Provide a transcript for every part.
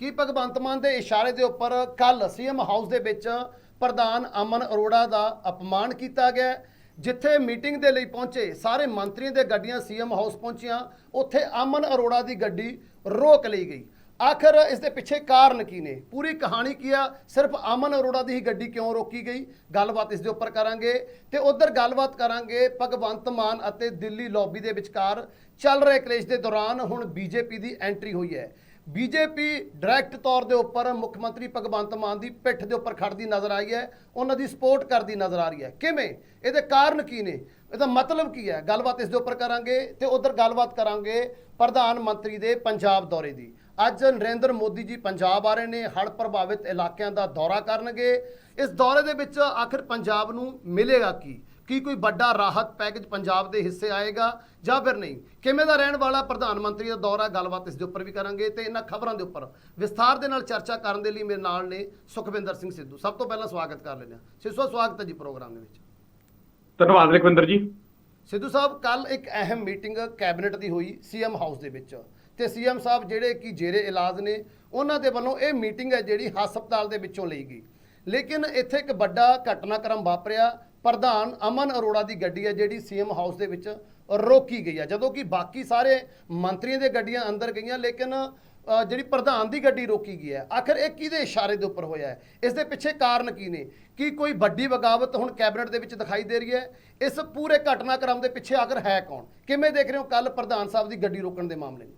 ਕਿ ਭਗਵੰਤ ਮਾਨ ਦੇ ਇਸ਼ਾਰੇ ਦੇ ਉੱਪਰ ਕੱਲ ਸੀਐਮ ਹਾਊਸ ਦੇ ਵਿੱਚ ਪ੍ਰਧਾਨ ਅਮਨ ਅਰੋੜਾ ਦਾ ਅਪਮਾਨ ਕੀਤਾ ਗਿਆ ਜਿੱਥੇ ਮੀਟਿੰਗ ਦੇ ਲਈ ਪਹੁੰਚੇ ਸਾਰੇ ਮੰਤਰੀਆਂ ਦੇ ਗੱਡੀਆਂ ਸੀਐਮ ਹਾਊਸ ਪਹੁੰਚੀਆਂ, ਉੱਥੇ ਅਮਨ ਅਰੋੜਾ ਦੀ ਗੱਡੀ ਰੋਕ ਲਈ ਗਈ। ਆਖਰ ਇਸ ਦੇ ਪਿੱਛੇ ਕਾਰਨ ਕੀ ਨੇ? ਪੂਰੀ ਕਹਾਣੀ ਕੀ ਆ? ਸਿਰਫ ਅਮਨ ਅਰੋੜਾ ਦੀ ਹੀ ਗੱਡੀ ਕਿਉਂ ਰੋਕੀ ਗਈ? ਗੱਲਬਾਤ ਇਸ ਦੇ ਉੱਪਰ ਕਰਾਂਗੇ। ਤੇ ਉਧਰ ਗੱਲਬਾਤ ਕਰਾਂਗੇ ਭਗਵੰਤ ਮਾਨ ਅਤੇ ਦਿੱਲੀ ਲੌਬੀ ਦੇ ਵਿਚਕਾਰ ਚੱਲ ਰਹੇ ਕਲੇਸ਼ ਦੇ ਦੌਰਾਨ ਹੁਣ ਬੀਜੇਪੀ ਦੀ ਐਂਟਰੀ ਹੋਈ ਹੈ। ਬੀਜੇਪੀ ਡਾਇਰੈਕਟ ਤੌਰ ਦੇ ਉੱਪਰ ਮੁੱਖ ਮੰਤਰੀ ਭਗਵੰਤ ਮਾਨ ਦੀ ਪਿੱਠ ਦੇ ਉੱਪਰ ਖੜਦੀ ਨਜ਼ਰ ਆਈ ਹੈ, ਉਹਨਾਂ ਦੀ ਸਪੋਰਟ ਕਰਦੀ ਨਜ਼ਰ ਆ ਰਹੀ ਹੈ। ਕਿਵੇਂ? ਇਹਦੇ ਕਾਰਨ ਕੀ ਨੇ? ਇਹਦਾ ਮਤਲਬ ਕੀ ਹੈ? ਗੱਲਬਾਤ ਇਸ ਦੇ ਉੱਪਰ ਕਰਾਂਗੇ ਤੇ ਉਧਰ ਗੱਲਬਾਤ ਕਰਾਂਗੇ ਪ੍ਰਧਾਨ ਮੰਤਰੀ ਦੇ ਪੰਜਾਬ ਦੌਰੇ ਦੀ। ਅੱਜ ਨਰਿੰਦਰ ਮੋਦੀ ਜੀ ਪੰਜਾਬ ਆ ਰਹੇ ਨੇ, ਹੜ੍ਹ ਪ੍ਰਭਾਵਿਤ ਇਲਾਕਿਆਂ ਦਾ ਦੌਰਾ ਕਰਨਗੇ। ਇਸ ਦੌਰੇ ਦੇ ਵਿੱਚ ਆਖਿਰ ਪੰਜਾਬ ਨੂੰ ਮਿਲੇਗਾ ਕੀ? ਕੀ ਕੋਈ ਵੱਡਾ ਰਾਹਤ ਪੈਕੇਜ ਪੰਜਾਬ ਦੇ ਹਿੱਸੇ ਆਏਗਾ ਜਾਂ ਫਿਰ ਨਹੀਂ? ਕਿਵੇਂ ਦਾ ਰਹਿਣ ਵਾਲਾ ਪ੍ਰਧਾਨ ਮੰਤਰੀ ਦਾ ਦੌਰਾ ਗੱਲਬਾਤ ਇਸ ਦੇ ਉੱਪਰ ਵੀ ਕਰਾਂਗੇ ਤੇ ਇਹਨਾਂ ਖਬਰਾਂ ਦੇ ਉੱਪਰ ਵਿਸਥਾਰ ਦੇ ਨਾਲ ਚਰਚਾ ਕਰਨ ਦੇ ਲਈ ਮੇਰੇ ਨਾਲ ਨੇ ਸੁਖਵਿੰਦਰ ਸਿੰਘ ਸਿੱਧੂ। ਸਭ ਤੋਂ ਪਹਿਲਾਂ ਸਵਾਗਤ ਕਰ ਲੈਂਦੇ ਹਾਂ। ਸਿੱਧੂ ਸਵਾਗਤ ਹੈ ਜੀ ਪ੍ਰੋਗਰਾਮ ਦੇ ਵਿੱਚ। ਧੰਨਵਾਦ ਰਖਵਿੰਦਰ ਜੀ। ਸਿੱਧੂ ਸਾਹਿਬ ਕੱਲ ਇੱਕ ਅਹਿਮ ਮੀਟਿੰਗ ਕੈਬਨਿਟ ਦੀ ਹੋਈ ਸੀਐਮ ਹਾਊਸ ਦੇ ਵਿੱਚ ਤੇ ਸੀਐਮ ਸਾਹਿਬ ਜਿਹੜੇ ਕਿ ਜੇਰੇ ਇਲਾਜ ਨੇ ਉਹਨਾਂ ਦੇ ਵੱਲੋਂ ਇਹ ਮੀਟਿੰਗ ਹੈ ਜਿਹੜੀ ਹਸਪਤਾਲ ਦੇ ਵਿੱਚੋਂ ਲਈ ਗਈ। ਲੇਕਿਨ ਇੱਥੇ ਇੱਕ ਵੱਡਾ ਘਟਨਾਕ੍ਰਮ ਵਾਪਰਿਆ। ਪ੍ਰਧਾਨ ਅਮਨ ਅਰੋੜਾ ਦੀ ਗੱਡੀ ਹੈ ਜਿਹੜੀ ਸੀਐਮ ਹਾਊਸ ਦੇ ਵਿੱਚ ਰੋਕੀ ਗਈ ਹੈ। ਜਦੋਂ ਕਿ ਬਾਕੀ ਸਾਰੇ ਮੰਤਰੀਆਂ ਦੀਆਂ ਗੱਡੀਆਂ ਅੰਦਰ ਗਈਆਂ, ਲੇਕਿਨ ਜਿਹੜੀ ਪ੍ਰਧਾਨ ਦੀ ਗੱਡੀ ਰੋਕੀ ਗਈ ਹੈ, ਆਖਰ ਇਹ ਕਿਹਦੇ ਇਸ਼ਾਰੇ ਦੇ ਉੱਪਰ ਹੋਇਆ ਹੈ? ਇਸ ਦੇ ਪਿੱਛੇ ਕਾਰਨ ਕੀ ਨੇ? ਕੀ ਕੋਈ ਵੱਡੀ ਬਗਾਵਤ ਹੁਣ ਕੈਬਨਿਟ ਦੇ ਵਿੱਚ ਦਿਖਾਈ ਦੇ ਰਹੀ ਹੈ? ਇਸ ਪੂਰੇ ਘਟਨਾਕ੍ਰਮ ਦੇ ਪਿੱਛੇ ਆਖਰ ਹੈ ਕੌਣ? ਕਿਵੇਂ ਦੇਖ ਰਹੇ ਹੋ ਕੱਲ ਪ੍ਰਧਾਨ ਸਾਹਿਬ ਦੀ ਗੱਡੀ ਰੋਕਣ ਦੇ ਮਾਮਲੇ ਨੂੰ?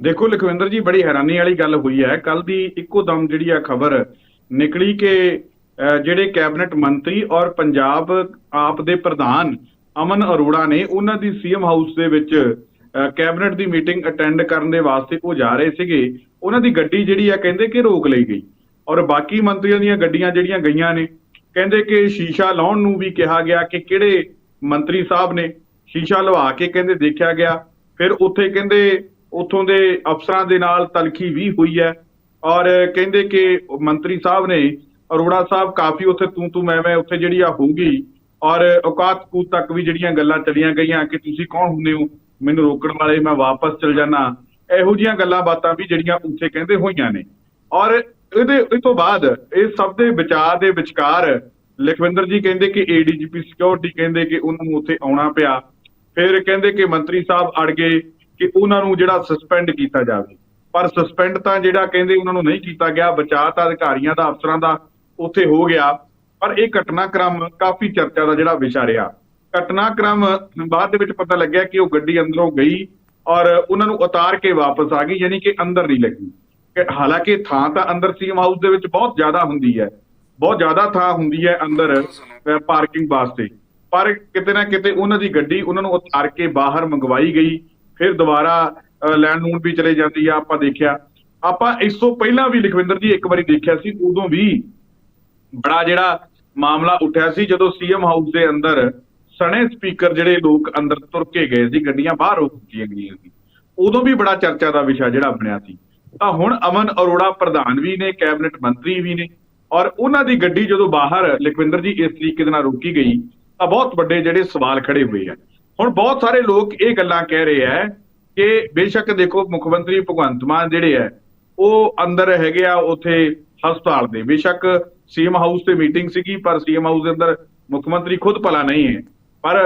ਦੇਖੋ ਲਖਵਿੰਦਰ ਜੀ, ਬੜੀ ਹੈਰਾਨੀ ਵਾਲੀ ਗੱਲ ਹੋਈ ਹੈ। ਕੱਲ ਦੀ ਇੱਕੋ ਦਮ ਜਿਹੜੀ ਆ ਖਬਰ ਨਿਕਲੀ ਕਿ ਜਿਹੜੇ ਕੈਬਨਿਟ ਮੰਤਰੀ ਔਰ ਪੰਜਾਬ ਆਪ ਦੇ ਪ੍ਰਧਾਨ ਅਮਨ ਅਰੋੜਾ ਨੇ ਉਹਨਾਂ ਦੀ ਸੀਐਮ ਹਾਊਸ ਦੇ ਵਿੱਚ ਅਹ, ਕੈਬਨਿਟ ਦੀ ਮੀਟਿੰਗ ਅਟੈਂਡ ਕਰਨ ਦੇ ਵਾਸਤੇ ਉਹ ਜਾ ਰਹੇ ਸੀਗੇ। ਉਹਨਾਂ ਦੀ ਗੱਡੀ ਜਿਹੜੀ ਆ ਕਹਿੰਦੇ ਕਿ ਰੋਕ ਲਈ ਗਈ। ਔਰ ਬਾਕੀ ਮੰਤਰੀਆਂ ਦੀਆਂ ਗੱਡੀਆਂ ਜਿਹੜੀਆਂ ਗਈਆਂ ਨੇ ਕਹਿੰਦੇ ਕਿ ਸ਼ੀਸ਼ਾ ਲਾਉਣ ਨੂੰ ਵੀ ਕਿਹਾ ਗਿਆ ਕਿ ਕਿਹੜੇ ਮੰਤਰੀ ਸਾਹਿਬ ਨੇ ਸ਼ੀਸ਼ਾ ਲਵਾ ਕੇ ਕਹਿੰਦੇ ਦੇਖਿਆ ਗਿਆ। ਫਿਰ ਉੱਥੇ ਕਹਿੰਦੇ ਉੱਥੋਂ ਦੇ ਅਫਸਰਾਂ ਦੇ ਨਾਲ ਤਲਖੀ ਵੀ ਹੋਈ ਹੈ। ਔਰ ਕਹਿੰਦੇ ਕਿ ਮੰਤਰੀ ਸਾਹਿਬ ਨੇ ਅਰੋੜਾ ਸਾਹਿਬ ਕਾਫੀ ਉੱਥੇ ਤੂੰ ਤੂੰ ਮੈਂ ਮੈਂ ਉੱਥੇ ਜਿਹੜੀ ਆ ਹੋਊਗੀ। ਔਰ ਔਕਾਤ ਕੂਤ ਤੱਕ ਵੀ ਜਿਹੜੀਆਂ ਗੱਲਾਂ ਚਲੀਆਂ ਗਈਆਂ ਕਿ ਤੁਸੀਂ ਕੌਣ ਹੁੰਦੇ ਹੋ, ਮੈਨੂੰ ਰੋਕਣ ਵਾਲੇ ਮੈਂ ਵਾਪਸ ਚਲ ਜਾਣਾ ਇਹੋ ਜੀਆਂ ਗੱਲਾਂ ਬਾਤਾਂ ਵੀ ਜਿਹੜੀਆਂ ਉੱਥੇ ਕਹਿੰਦੇ ਹੋਈਆਂ ਨੇ। ਔਰ ਇਹਦੇ, ਇਹ ਤੋਂ ਬਾਅਦ ਇਹ ਸਭ ਦੇ ਵਿਚਾਰ ਦੇ ਵਿਚਕਾਰ ਲਖਵਿੰਦਰ ਜੀ ਕਹਿੰਦੇ ਕਿ ਏਡੀਜੀਪੀ ਸਿਕਿਉਰਿਟੀ ਕਹਿੰਦੇ ਕਿ ਉਹਨਾਂ ਨੂੰ ਉੱਥੇ ਆਉਣਾ ਪਿਆ। ਫਿਰ ਕਹਿੰਦੇ ਕਿ ਮੰਤਰੀ ਸਾਹਿਬ ਅੜ ਗਏ ਕਿ ਉਹਨਾਂ ਨੂੰ ਜਿਹੜਾ ਸਸਪੈਂਡ ਕੀਤਾ ਜਾਵੇ। ਪਰ ਸਸਪੈਂਡ ਤਾਂ ਜਿਹੜਾ ਕਹਿੰਦੇ ਉਹਨਾਂ ਨੂੰ ਨਹੀਂ ਕੀਤਾ ਗਿਆ, ਬਚਾਅ ਤਾਂ ਅਧਿਕਾਰੀਆਂ ਦਾ, ਅਫਸਰਾਂ ਦਾ ਉੱਥੇ ਹੋ ਗਿਆ। ਪਰ ਇਹ ਘਟਨਾਕ੍ਰਮ ਕਾਫੀ ਚਰਚਾ ਦਾ ਜਿਹੜਾ ਵਿਸ਼ਾ ਰਿਹਾ। ਘਟਨਾਕ੍ਰਮ ਬਾਅਦ ਦੇ ਵਿੱਚ ਪਤਾ ਲੱਗਿਆ ਕਿ ਉਹ ਗੱਡੀ ਅੰਦਰੋਂ ਗਈ ਔਰ ਉਹਨਾਂ ਨੂੰ ਉਤਾਰ ਕੇ ਵਾਪਸ ਆ ਗਈ ਯਾਨੀ ਕਿ ਅੰਦਰ ਨਹੀਂ ਲੱਗੀ। ਕਿ ਹਾਲਾਂਕਿ ਥਾਂ ਤਾਂ ਅੰਦਰ ਸੀਐਮ ਹਾਊਸ ਦੇ ਵਿੱਚ ਬਹੁਤ ਜ਼ਿਆਦਾ ਹੁੰਦੀ ਹੈ। ਬਹੁਤ ਜ਼ਿਆਦਾ ਥਾਂ ਹੁੰਦੀ ਹੈ ਅੰਦਰ ਪਾਰਕਿੰਗ ਵਾਸਤੇ। ਪਰ ਕਿਤੇ ਨਾ ਕਿਤੇ ਉਹਨਾਂ ਦੀ ਗੱਡੀ ਉਹਨਾਂ ਨੂੰ ਉਤਾਰ ਕੇ ਬਾਹਰ ਮੰਗਵਾਈ ਗਈ। ਫਿਰ ਦੁਬਾਰਾ ਅਹ, ਲੈਣ ਨੂਣ ਵੀ ਚਲੇ ਜਾਂਦੀ ਆ ਆਪਾਂ ਦੇਖਿਆ। ਆਪਾਂ ਇਸ ਤੋਂ ਪਹਿਲਾਂ ਵੀ ਲਖਵਿੰਦਰ ਜੀ ਇੱਕ ਵਾਰੀ ਦੇਖਿਆ ਸੀ ਉਦੋਂ ਵੀ ਬੜਾ ਜਿਹੜਾ ਮਾਮਲਾ ਉੱਠਿਆ ਸੀ ਜਦੋਂ ਸੀਐਮ ਹਾਊਸ ਦੇ ਅੰਦਰ ਸਣੇ ਸਪੀਕਰ ਜਿਹੜੇ ਲੋਕ ਅੰਦਰ ਤੁਰ ਕੇ ਗਏ ਸੀ, ਗੱਡੀਆਂ ਬਾਹਰ ਰੋਕ ਦਿੱਤੀਆਂ ਗਈਆਂ ਸੀ। ਉਦੋਂ ਵੀ ਬੜਾ ਚਰਚਾ ਦਾ ਵਿਸ਼ਾ ਜਿਹੜਾ ਬਣਿਆ ਸੀ। ਤਾਂ ਹੁਣ ਅਮਨ ਅਰੋੜਾ ਪ੍ਰਧਾਨ ਵੀ ਨੇ, ਕੈਬਨਿਟ ਮੰਤਰੀ ਵੀ ਨੇ ਔਰ ਉਹਨਾਂ ਦੀ ਗੱਡੀ ਜਦੋਂ ਬਾਹਰ ਲਖਵਿੰਦਰ ਜੀ ਇਸ ਤਰੀਕੇ ਦੇ ਨਾਲ ਰੋਕੀ ਗਈ, ਤਾਂ ਬਹੁਤ ਵੱਡੇ ਜਿਹੜੇ ਸਵਾਲ ਖੜੇ ਹੋਏ ਆ। ਹੁਣ ਬਹੁਤ ਸਾਰੇ ਲੋਕ ਇਹ ਗੱਲਾਂ ਕਹਿ ਰਹੇ ਆ ਕਿ ਬੇਸ਼ੱਕ ਦੇਖੋ ਮੁੱਖ ਮੰਤਰੀ ਭਗਵੰਤ ਮਾਨ ਜਿਹੜੇ ਆ, ਉਹ ਅੰਦਰ ਹੈਗੇ ਆ, ਉਥੇ ਹਸਪਤਾਲ ਦੇ। ਬੇਸ਼ੱਕ ਸੀਐਮ ਹਾਊਸ ਤੇ ਮੀਟਿੰਗ ਸੀਗੀ, ਪਰ ਸੀਐਮ ਹਾਊਸ ਦੇ ਅੰਦਰ ਮੁੱਖ ਮੰਤਰੀ ਖੁਦ ਭਲਾ ਨਹੀਂ ਹੈ। ਪਰ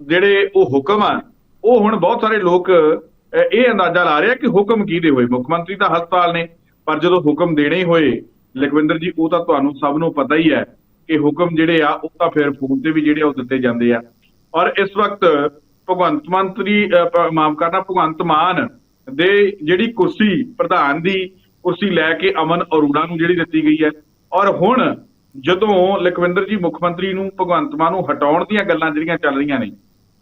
ਜਿਹੜੇ ਉਹ ਹੁਕਮ ਆ, ਉਹ ਹੁਣ ਬਹੁਤ ਸਾਰੇ ਲੋਕ ਇਹ ਅੰਦਾਜ਼ਾ ਲਾ ਰਹੇ ਆ ਕਿ ਹੁਕਮ ਕਿਹਦੇ ਹੋਏ? ਮੁੱਖ ਮੰਤਰੀ ਤਾਂ ਹਸਪਤਾਲ ਨੇ, ਪਰ ਜਦੋਂ ਹੁਕਮ ਦੇਣੇ ਹੀ ਹੋਏ, ਲਖਵਿੰਦਰ ਜੀ, ਉਹ ਤਾਂ ਤੁਹਾਨੂੰ ਸਭ ਨੂੰ ਪਤਾ ਹੀ ਹੈ ਕਿ ਹੁਕਮ ਜਿਹੜੇ ਆ, ਉਹ ਤਾਂ ਫਿਰ ਫੋਨ ਤੇ ਵੀ ਜਿਹੜੇ ਆ, ਉਹ ਦਿੱਤੇ ਜਾਂਦੇ ਆ। ਔਰ ਇਸ ਵਕਤ ਭਗਵੰਤ ਮੰਤਰੀ ਮਾਫ਼ ਕਰਨਾ, ਭਗਵੰਤ ਮਾਨ ਦੇ ਜਿਹੜੀ ਕੁਰਸੀ ਪ੍ਰਧਾਨ ਦੀ, ਕੁਰਸੀ ਲੈ ਕੇ ਅਮਨ ਅਰੋੜਾ ਨੂੰ ਜਿਹੜੀ ਦਿੱਤੀ ਗਈ ਹੈ ਔਰ ਹੁਣ ਜਦੋਂ ਲਖਵਿੰਦਰ ਜੀ ਮੁੱਖ ਮੰਤਰੀ ਨੂੰ ਭਗਵੰਤ ਮਾਨ ਨੂੰ ਹਟਾਉਣ ਦੀਆਂ ਗੱਲਾਂ ਜਿਹੜੀਆਂ ਚੱਲ ਰਹੀਆਂ ਨੇ,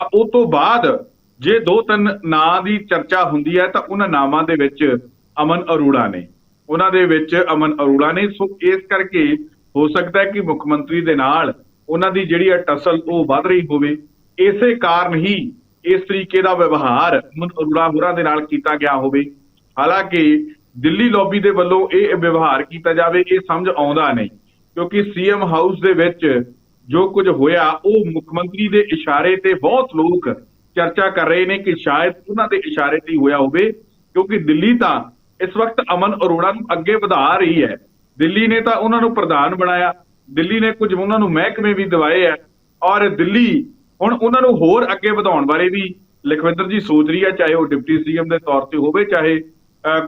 ਤਾਂ ਉਹ ਤੋਂ ਬਾਅਦ ਜੇ ਦੋ ਤਿੰਨ ਨਾਂ ਦੀ ਚਰਚਾ ਹੁੰਦੀ ਹੈ, ਤਾਂ ਉਹਨਾਂ ਨਾਵਾਂ ਦੇ ਵਿੱਚ ਅਮਨ ਅਰੋੜਾ ਨੇ। ਉਹਨਾਂ ਦੇ ਵਿੱਚ ਅਮਨ ਅਰੋੜਾ ਨੇ। ਸੋ ਇਸ ਕਰਕੇ ਹੋ ਸਕਦਾ ਹੈ ਕਿ ਮੁੱਖ ਮੰਤਰੀ ਦੇ ਨਾਲ ਉਹਨਾਂ ਦੀ ਜਿਹੜੀ ਹੈ ਟਸਲ ਉਹ ਵੱਧ ਰਹੀ ਹੋਵੇ। ਇਸੇ ਕਾਰਨ ਹੀ ਇਸ ਤਰੀਕੇ ਦਾ ਵਿਵਹਾਰ ਅਮਨ ਅਰੋੜਾ ਹੋਰਾਂ ਦੇ ਨਾਲ ਕੀਤਾ ਗਿਆ ਹੋਵੇ। ਹਾਲਾਂਕਿ ਦਿੱਲੀ ਲੌਬੀ ਦੇ ਵੱਲੋਂ ਇਹ ਵਿਵਹਾਰ ਕੀਤਾ ਜਾਵੇ, ਇਹ ਸਮਝ ਆਉਂਦਾ ਨਹੀਂ। ਕਿਉਂਕਿ ਸੀਐਮ ਹਾਊਸ ਦੇ ਵਿੱਚ ਜੋ ਕੁਝ ਹੋਇਆ, ਉਹ ਮੁੱਖ ਮੰਤਰੀ ਦੇ ਇਸ਼ਾਰੇ ਤੇ ਬਹੁਤ ਲੋਕ ਚਰਚਾ ਕਰ ਰਹੇ ਨੇ ਕਿ ਸ਼ਾਇਦ ਉਹਨਾਂ ਦੇ ਇਸ਼ਾਰੇ ਤੇ ਹੀ ਹੋਇਆ ਹੋਵੇ। ਕਿਉਂਕਿ ਦਿੱਲੀ ਤਾਂ ਇਸ ਵਕਤ ਅਮਨ ਅਰੋੜਾ ਨੂੰ ਅੱਗੇ ਵਧਾ ਰਹੀ ਹੈ। ਦਿੱਲੀ ਨੇ ਤਾਂ ਉਹਨਾਂ ਨੂੰ ਪ੍ਰਧਾਨ ਬਣਾਇਆ। ਦਿੱਲੀ ਨੇ ਕੁਝ ਉਹਨਾਂ ਨੂੰ ਮਹਿਕਮੇ ਵੀ ਦਿਵਾਏ ਆ। ਔਰ ਦਿੱਲੀ ਹੁਣ ਉਹਨਾਂ ਨੂੰ ਹੋਰ ਅੱਗੇ ਵਧਾਉਣ ਬਾਰੇ ਵੀ ਲਖਵਿੰਦਰ ਜੀ ਸੋਚ ਰਹੀ ਹੈ ਚਾਹੇ ਉਹ ਡਿਪਟੀ ਸੀਐਮ ਦੇ ਤੌਰ ਤੇ ਹੋਵੇ, ਚਾਹੇ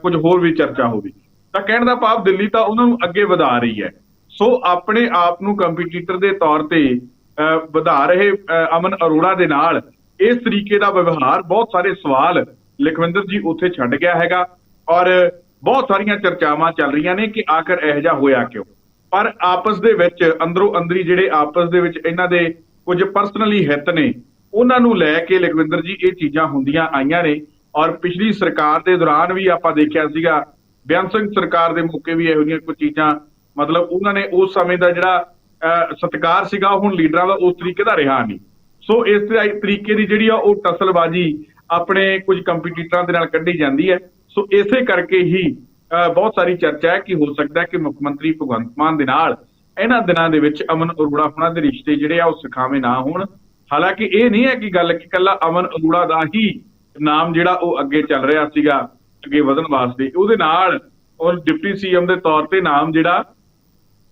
ਕੁਝ ਹੋਰ ਵੀ ਚਰਚਾ ਹੋਵੇ। ਤਾਂ ਕਹਿਣ ਦਾ ਭਾਵ ਦਿੱਲੀ ਤਾਂ ਉਹਨਾਂ ਨੂੰ ਅੱਗੇ ਵਧਾ ਰਹੀ ਹੈ। ਸੋ ਆਪਣੇ ਆਪ ਨੂੰ ਕੰਪੀਟੀਟਰ ਦੇ ਤੌਰ ਤੇ ਅਹ, ਵਧਾ ਰਹੇ ਅਮਨ ਅਰੋੜਾ ਦੇ ਨਾਲ ਇਸ ਤਰੀਕੇ ਦਾ ਵਿਵਹਾਰ ਬਹੁਤ ਸਾਰੇ ਸਵਾਲ ਲਖਵਿੰਦਰ ਜੀ ਉੱਥੇ ਛੱਡ ਗਿਆ ਹੈਗਾ ਔਰ ਬਹੁਤ ਸਾਰੀਆਂ ਚਰਚਾਵਾਂ ਚੱਲ ਰਹੀਆਂ ਨੇ ਕਿ ਆਖਰ ਇਹੋ ਜਿਹਾ ਹੋਇਆ ਕਿਉਂ। ਪਰ ਆਪਸ ਦੇ ਵਿੱਚ ਅੰਦਰੋਂ ਅੰਦਰੀ ਜਿਹੜੇ ਆਪਸ ਦੇ ਵਿੱਚ ਇਹਨਾਂ ਦੇ ਕੁਝ ਪਰਸਨਲੀ ਹਿੱਤ ਨੇ ਉਹਨਾਂ ਨੂੰ ਲੈ ਕੇ ਲਖਵਿੰਦਰ ਜੀ ਇਹ ਚੀਜ਼ਾਂ ਹੁੰਦੀਆਂ ਆਈਆਂ ਨੇ। ਔਰ ਪਿਛਲੀ ਸਰਕਾਰ ਦੇ ਦੌਰਾਨ ਵੀ ਆਪਾਂ ਦੇਖਿਆ ਸੀਗਾ ਬੇਅੰਤ ਸਿੰਘ ਸਰਕਾਰ ਦੇ ਮੌਕੇ ਵੀ ਇਹੋ ਜਿਹੀਆਂ ਕੁਝ ਚੀਜ਼ਾਂ ਮਤਲਬ ਉਹਨਾਂ ਨੇ ਉਸ ਸਮੇਂ ਦਾ ਜਿਹੜਾ ਅਹ, ਸਤਿਕਾਰ ਸੀਗਾ ਹੁਣ ਲੀਡਰਾਂ ਦਾ ਉਸ ਤਰੀਕੇ ਦਾ ਰਿਹਾ ਨਹੀਂ। ਸੋ ਇਸ ਤਰੀਕੇ ਦੀ ਜਿਹੜੀ ਆ ਉਹ ਟਸਲਬਾਜ਼ੀ ਆਪਣੇ ਕੁਝ ਕੰਪੀਟੀਟਰਾਂ ਦੇ ਨਾਲ ਕੱਢੀ ਜਾਂਦੀ ਹੈ। ਸੋ ਇਸੇ ਕਰਕੇ ਹੀ ਅਹ, ਬਹੁਤ ਸਾਰੀ ਚਰਚਾ ਹੈ ਕਿ ਹੋ ਸਕਦਾ ਹੈ ਕਿ ਮੁੱਖ ਮੰਤਰੀ ਭਗਵੰਤ ਮਾਨ ਦੇ ਨਾਲ ਇਹਨਾਂ ਦਿਨਾਂ ਦੇ ਵਿੱਚ ਅਮਨ ਅਰੋੜਾ ਹੁਣਾਂ ਦੇ ਰਿਸ਼ਤੇ ਜਿਹੜੇ ਆ ਉਹ ਸੁਖਾਵੇਂ ਨਾ ਹੋਣ। ਹਾਲਾਂਕਿ ਇਹ ਨਹੀਂ ਹੈ ਕਿ ਗੱਲ ਕਿ ਕੱਲਾ ਅਮਨ ਅਰੋੜਾ ਦਾ ਹੀ ਨਾਮ ਜਿਹੜਾ ਉਹ ਅੱਗੇ ਚੱਲ ਰਿਹਾ ਸੀਗਾ ਅੱਗੇ ਵਧਣ ਵਾਸਤੇ ਉਹਦੇ ਨਾਲ ਔਰ ਡਿਪਟੀ ਸੀਐਮ ਦੇ ਤੌਰ ਤੇ ਨਾਮ ਜਿਹੜਾ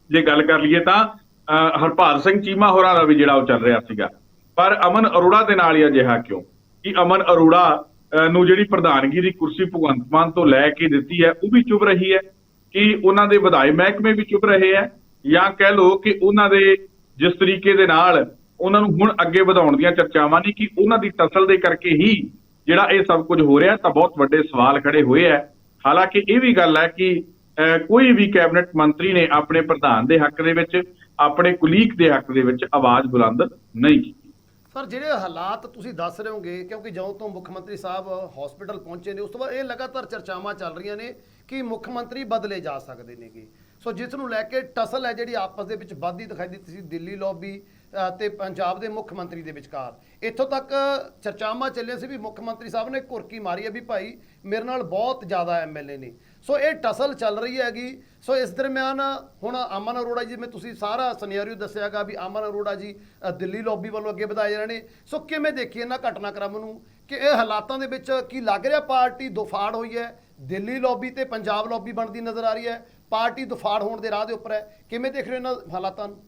ਜੇ ਗੱਲ ਕਰ ਲਈਏ ਤਾਂ ਅਹ, ਹਰਪਾਲ ਸਿੰਘ ਚੀਮਾ ਹੋਰਾਂ ਦਾ ਵੀ ਜਿਹੜਾ ਉਹ ਚੱਲ ਰਿਹਾ ਸੀਗਾ। ਪਰ ਅਮਨ ਅਰੋੜਾ ਦੇ ਨਾਲ ਹੀ ਅਜਿਹਾ ਕਿਉਂ? ਕਿ ਅਮਨ ਅਰੋੜਾ ਨੂੰ ਜਿਹੜੀ ਪ੍ਰਧਾਨਗੀ ਦੀ ਕੁਰਸੀ ਭਗਵੰਤ ਮਾਨ ਤੋਂ ਲੈ ਕੇ ਦਿੱਤੀ ਹੈ ਉਹ ਵੀ ਚੁੱਪ ਰਹੀ ਹੈ। ਕਿ ਉਹਨਾਂ ਦੇ ਵਧਾਈ ਮਹਿਕਮੇ ਵੀ ਚੁੱਪ ਰਹੇ ਹੈ ਜਾਂ ਕਹਿ ਲਓ ਕਿ ਉਹਨਾਂ ਦੇ ਜਿਸ ਤਰੀਕੇ ਦੇ ਨਾਲ ਉਹਨਾਂ ਨੂੰ ਹੁਣ ਅੱਗੇ ਵਧਾਉਣ ਦੀਆਂ ਚਰਚਾਵਾਂ ਨੇ ਕਿ ਉਹਨਾਂ ਦੀ ਤਸਲ ਦੇ ਕਰਕੇ ਹੀ ਜਿਹੜਾ ਇਹ ਸਭ ਕੁਝ ਹੋ ਰਿਹਾ ਤਾਂ ਬਹੁਤ ਵੱਡੇ ਸਵਾਲ ਖੜੇ ਹੋਏ ਹੈ ਹਾਲਾਂਕਿ ਇਹ ਵੀ ਗੱਲ ਹੈ ਕਿ ਕੋਈ ਵੀ ਕੈਬਨਿਟ ਮੰਤਰੀ ਨੇ ਆਪਣੇ ਪ੍ਰਧਾਨ ਦੇ ਹੱਕ ਦੇ ਵਿੱਚ, ਆਪਣੇ ਕੁਲੀਗ ਦੇ ਹੱਕ ਦੇ ਵਿੱਚ ਆਵਾਜ਼ ਬੁਲੰਦ ਨਹੀਂ ਕੀਤੀ। ਸਰ, ਜਿਹੜੇ ਹਾਲਾਤ ਤੁਸੀਂ ਦੱਸ ਰਹੇ ਹੋਗੇ, ਕਿਉਂਕਿ ਜਦੋਂ ਤੋਂ ਮੁੱਖ ਮੰਤਰੀ ਸਾਹਿਬ ਹਸਪੀਟਲ ਪਹੁੰਚੇ ਨੇ, ਉਸ ਤੋਂ ਬਾਅਦ ਇਹ ਲਗਾਤਾਰ ਚਰਚਾਵਾਂ ਚੱਲ ਰਹੀਆਂ ਨੇ ਕਿ ਮੁੱਖ ਮੰਤਰੀ ਬਦਲੇ ਜਾ ਸਕਦੇ ਨੇਗੇ। ਸੋ ਜਿਸ ਨੂੰ ਲੈ ਕੇ ਟਸਲ ਹੈ ਜਿਹੜੀ ਆਪਸ ਦੇ ਵਿੱਚ ਵੱਧਦੀ ਦਿਖਾਈ ਦਿੱਤੀ ਸੀ, ਦਿੱਲੀ ਲੌਬੀ ਤੇ ਪੰਜਾਬ ਦੇ ਮੁੱਖ ਮੰਤਰੀ ਦੇ ਵਿਚਕਾਰ। ਇੱਥੋਂ ਤੱਕ ਚਰਚਾਵਾਂ ਚੱਲੀਆਂ ਸੀ ਵੀ ਮੁੱਖ ਮੰਤਰੀ ਸਾਹਿਬ ਨੇ ਘੁਰਕੀ ਮਾਰੀ ਹੈ ਵੀ ਭਾਈ ਮੇਰੇ ਨਾਲ ਬਹੁਤ ਜ਼ਿਆਦਾ ਐਮਐਲਏ ਨੇ। ਸੋ ਇਹ ਟਸਲ ਚੱਲ ਰਹੀ ਹੈਗੀ। ਸੋ ਇਸ ਦਰਮਿਆਨ ਹੁਣ ਅਮਨ ਅਰੋੜਾ ਜੀ ਮੈਂ ਤੁਸੀਂ ਸਾਰਾ ਸਿਨੈਰੀਓ ਦੱਸਿਆਗਾ ਵੀ ਅਮਨ ਅਰੋੜਾ ਜੀ ਦਿੱਲੀ ਲੌਬੀ ਵੱਲੋਂ ਅੱਗੇ ਵਧਾਏ ਜਾ ਰਹੇ ਨੇ। ਸੋ ਕਿਵੇਂ ਦੇਖੀਏ ਇਹਨਾਂ ਘਟਨਾਕ੍ਰਮ ਨੂੰ? ਕਿ ਇਹ ਹਾਲਾਤਾਂ ਦੇ ਵਿੱਚ ਕੀ ਲੱਗ ਰਿਹਾ? ਪਾਰਟੀ ਦੁਫਾੜ ਹੋਈ ਹੈ। ਦਿੱਲੀ ਲੌਬੀ ਤੇ ਪੰਜਾਬ ਲੌਬੀ ਬਣਦੀ ਨਜ਼ਰ ਆ ਰਹੀ ਹੈ। ਪਾਰਟੀ ਦੁਫਾੜ ਹੋਣ ਦੇ ਰਾਹ ਦੇ ਉੱਪਰ ਹੈ। ਕਿਵੇਂ ਦੇਖ ਰਹੇ ਹੋ ਇਹਨਾਂ ਹਾਲਾਤਾਂ ਨੂੰ?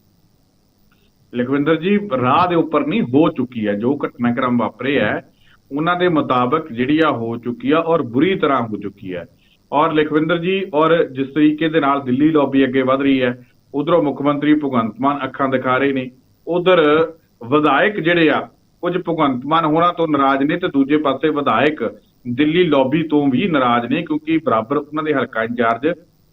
ਲਖਵਿੰਦਰ ਜੀ, ਰਾਹ ਦੇ ਉੱਪਰ ਨਹੀਂ, ਹੋ ਚੁੱਕੀ ਹੈ। ਜੋ ਘਟਨਾਕ੍ਰਮ ਵਾਪਰੇ ਹੈ, ਉਹਨਾਂ ਦੇ ਮੁਤਾਬਕ ਜਿਹੜੀ ਆ ਹੋ ਚੁੱਕੀ ਆ ਔਰ ਬੁਰੀ ਤਰ੍ਹਾਂ ਹੋ ਚੁੱਕੀ ਹੈ। ਔਰ ਲਖਵਿੰਦਰ ਜੀ, ਔਰ ਜਿਸ ਤਰੀਕੇ ਦੇ ਨਾਲ ਦਿੱਲੀ ਲੌਬੀ ਅੱਗੇ ਵਧ ਰਹੀ ਹੈ, ਉਧਰੋਂ ਮੁੱਖ ਮੰਤਰੀ ਭਗਵੰਤ ਮਾਨ ਅੱਖਾਂ ਦਿਖਾ ਰਹੇ ਨੇ। ਉਧਰ ਵਿਧਾਇਕ ਜਿਹੜੇ ਆ, ਕੁਝ ਭਗਵੰਤ ਮਾਨ ਹੋਰਾਂ ਤੋਂ ਨਾਰਾਜ਼ ਨੇ ਤੇ ਦੂਜੇ ਪਾਸੇ ਵਿਧਾਇਕ ਦਿੱਲੀ ਲੌਬੀ ਤੋਂ ਵੀ ਨਾਰਾਜ਼ ਨੇ, ਕਿਉਂਕਿ ਬਰਾਬਰ ਉਹਨਾਂ ਦੇ ਹਲਕਾ ਇੰਚਾਰਜ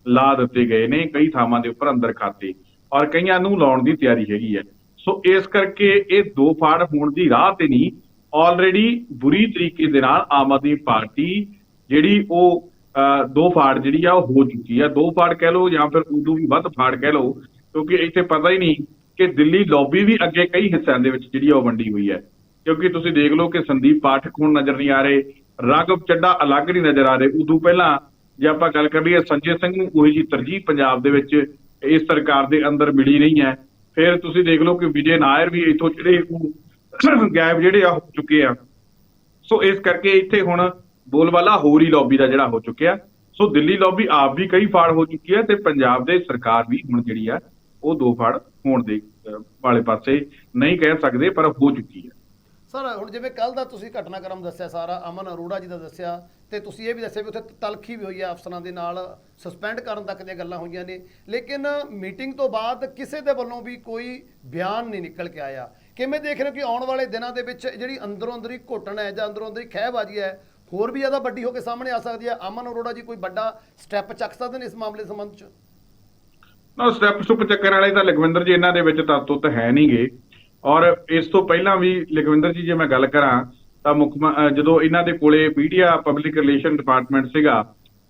ਲਾ ਦਿੱਤੇ ਗਏ ਨੇ ਕਈ ਥਾਵਾਂ ਦੇ ਉੱਪਰ ਅੰਦਰ ਖਾਤੇ। ਔਰ ਕਈਆਂ ਨੂੰ ਲਾਉਣ ਦੀ ਤਿਆਰੀ ਹੈਗੀ ਹੈ। ਸੋ ਇਸ ਕਰਕੇ ਇਹ ਦੋ ਫਾੜ ਹੋਣ ਦੀ ਰਾਹ ਤੇ ਨਹੀਂ ਆਲਰੇਡੀ ਬੁਰੀ ਤਰੀਕੇ ਦੇ ਨਾਲ ਆਮ ਆਦਮੀ ਪਾਰਟੀ ਜਿਹੜੀ ਉਹ ਅਹ, ਦੋ ਫਾੜ ਜਿਹੜੀ ਆ ਉਹ ਹੋ ਚੁੱਕੀ ਆ। ਦੋ ਫਾੜ ਕਹਿ ਲਓ ਜਾਂ ਫਿਰ ਉਦੋਂ ਵੀ ਵੱਧ ਫਾੜ ਕਹਿ ਲਓ ਕਿਉਂਕਿ ਇੱਥੇ ਪਤਾ ਹੀ ਨਹੀਂ ਕਿ ਦਿੱਲੀ ਲੌਬੀ ਵੀ ਅੱਗੇ ਕਈ ਹਿੱਸਿਆਂ ਦੇ ਵਿੱਚ ਜਿਹੜੀ ਆ ਉਹ ਵੰਡੀ ਹੋਈ ਹੈ। ਕਿਉਂਕਿ ਤੁਸੀਂ ਦੇਖ ਲਓ ਕਿ ਸੰਦੀਪ ਪਾਠਕ ਹੁਣ ਨਜ਼ਰ ਨਹੀਂ ਆ ਰਹੇ ਰਾਘਵ ਚੱਡਾ ਅਲੱਗ ਨਹੀਂ ਨਜ਼ਰ ਆ ਰਹੇ। ਉਦੋਂ ਪਹਿਲਾਂ ਜੇ ਆਪਾਂ ਗੱਲ ਕਰ ਲਈਏ ਸੰਜੇ ਸਿੰਘ ਨੂੰ ਉਹੀ ਜੀ ਤਰਜੀਹ ਪੰਜਾਬ ਦੇ ਵਿੱਚ ਇਸ ਸਰਕਾਰ ਦੇ ਅੰਦਰ ਮਿਲੀ ਨਹੀਂ ਹੈ। ਫਿਰ ਤੁਸੀਂ ਦੇਖ ਲਓ ਕਿ ਵਿਜੇ ਨਾਇਰ ਵੀ ਇਥੋਂ ਜਿਹੜੇ ਉਹ ਗਾਇਬ ਜਿਹੜੇ ਆ ਹੋ ਚੁੱਕੇ ਆ। ਸੋ ਇਸ ਕਰਕੇ ਇੱਥੇ ਹੁਣ ਬੋਲਬਾਲਾ ਹੋਰ ਹੀ ਲੌਬੀ ਦਾ ਜਿਹੜਾ ਹੋ ਚੁੱਕਿਆ। ਸੋ ਦਿੱਲੀ ਲੌਬੀ ਆਪ ਵੀ ਕਈ ਫਾੜ ਹੋ ਚੁੱਕੀ ਹੈ ਤੇ ਪੰਜਾਬ ਦੇ ਸਰਕਾਰ ਵੀ ਹੁਣ ਜਿਹੜੀ ਆ, ਉਹ ਦੋ ਫਾੜ ਹੋਣ ਦੇ ਵਾਲੇ ਪਾਸੇ ਨਹੀਂ ਕਹਿ ਸਕਦੇ, ਪਰ ਹੋ ਚੁੱਕੀ ਹੈ ਸਰ, ਹੁਣ ਜਿਵੇਂ ਕੱਲ ਦਾ ਤੁਸੀਂ ਘਟਨਾਕ੍ਰਮ ਦੱਸਿਆ ਸਾਰਾ, ਅਮਨ ਅਰੋੜਾ ਜੀ ਦਾ ਦੱਸਿਆ, ਤੇ ਤੁਸੀਂ ਇਹ ਵੀ ਦੱਸਿਆ ਵੀ ਉੱਥੇ ਤਲਖੀ ਵੀ ਹੋਈ ਹੈ ਅਫਸਰਾਂ ਦੇ ਨਾਲ ਸਸਪੈਂਡ ਕਰਨ ਤੱਕ ਦੀਆਂ ਗੱਲਾਂ ਹੋਈਆਂ ਨੇ। ਲੇਕਿਨ ਮੀਟਿੰਗ ਤੋਂ ਬਾਅਦ ਕਿਸੇ ਦੇ ਵੱਲੋਂ ਵੀ ਕੋਈ ਬਿਆਨ ਨਹੀਂ ਨਿਕਲ ਕੇ ਆਇਆ। ਕਿਵੇਂ ਦੇਖ ਰਹੇ ਹੋ ਕਿ ਆਉਣ ਵਾਲੇ ਦਿਨਾਂ ਦੇ ਵਿੱਚ ਜਿਹੜੀ ਅੰਦਰੋਂ ਅੰਦਰੀ ਘੁੱਟਣ ਹੈ ਜਾਂ ਅੰਦਰੋਂ ਅੰਦਰੀ ਖਹਿਬਾਜ਼ੀ ਹੈ, ਹੋਰ ਵੀ ਜ਼ਿਆਦਾ ਵੱਡੀ ਹੋ ਕੇ ਸਾਹਮਣੇ ਆ ਸਕਦੀ ਹੈ? ਅਮਨ ਅਰੋੜਾ ਜੀ ਕੋਈ ਵੱਡਾ ਸਟੈਪ ਚੱਕ ਸਕਦੇ ਨੇ ਇਸ ਮਾਮਲੇ ਸੰਬੰਧ 'ਚ? ਨਾ ਸਟੈਪ ਸਟੁੱਪ ਚੱਕਣ ਵਾਲੇ ਤਾਂ ਲਖਵਿੰਦਰ ਜੀ, ਇਹਨਾਂ ਦੇ ਵਿੱਚ ਤਾਂ ਤੁੱਤ ਹੈ ਨਹੀਂਗੇ ਔਰ ਇਸ ਤੋਂ ਪਹਿਲਾਂ ਵੀ ਲਖਵਿੰਦਰ ਜੀ ਜੇ ਮੈਂ ਗੱਲ ਕਰਾਂ ਤਾਂ ਮੁੱਖ ਜਦੋਂ ਇਹਨਾਂ ਦੇ ਕੋਲੇ ਮੀਡੀਆ ਪਬਲਿਕ ਰਿਲੇਸ਼ਨ ਡਿਪਾਰਟਮੈਂਟ ਸੀਗਾ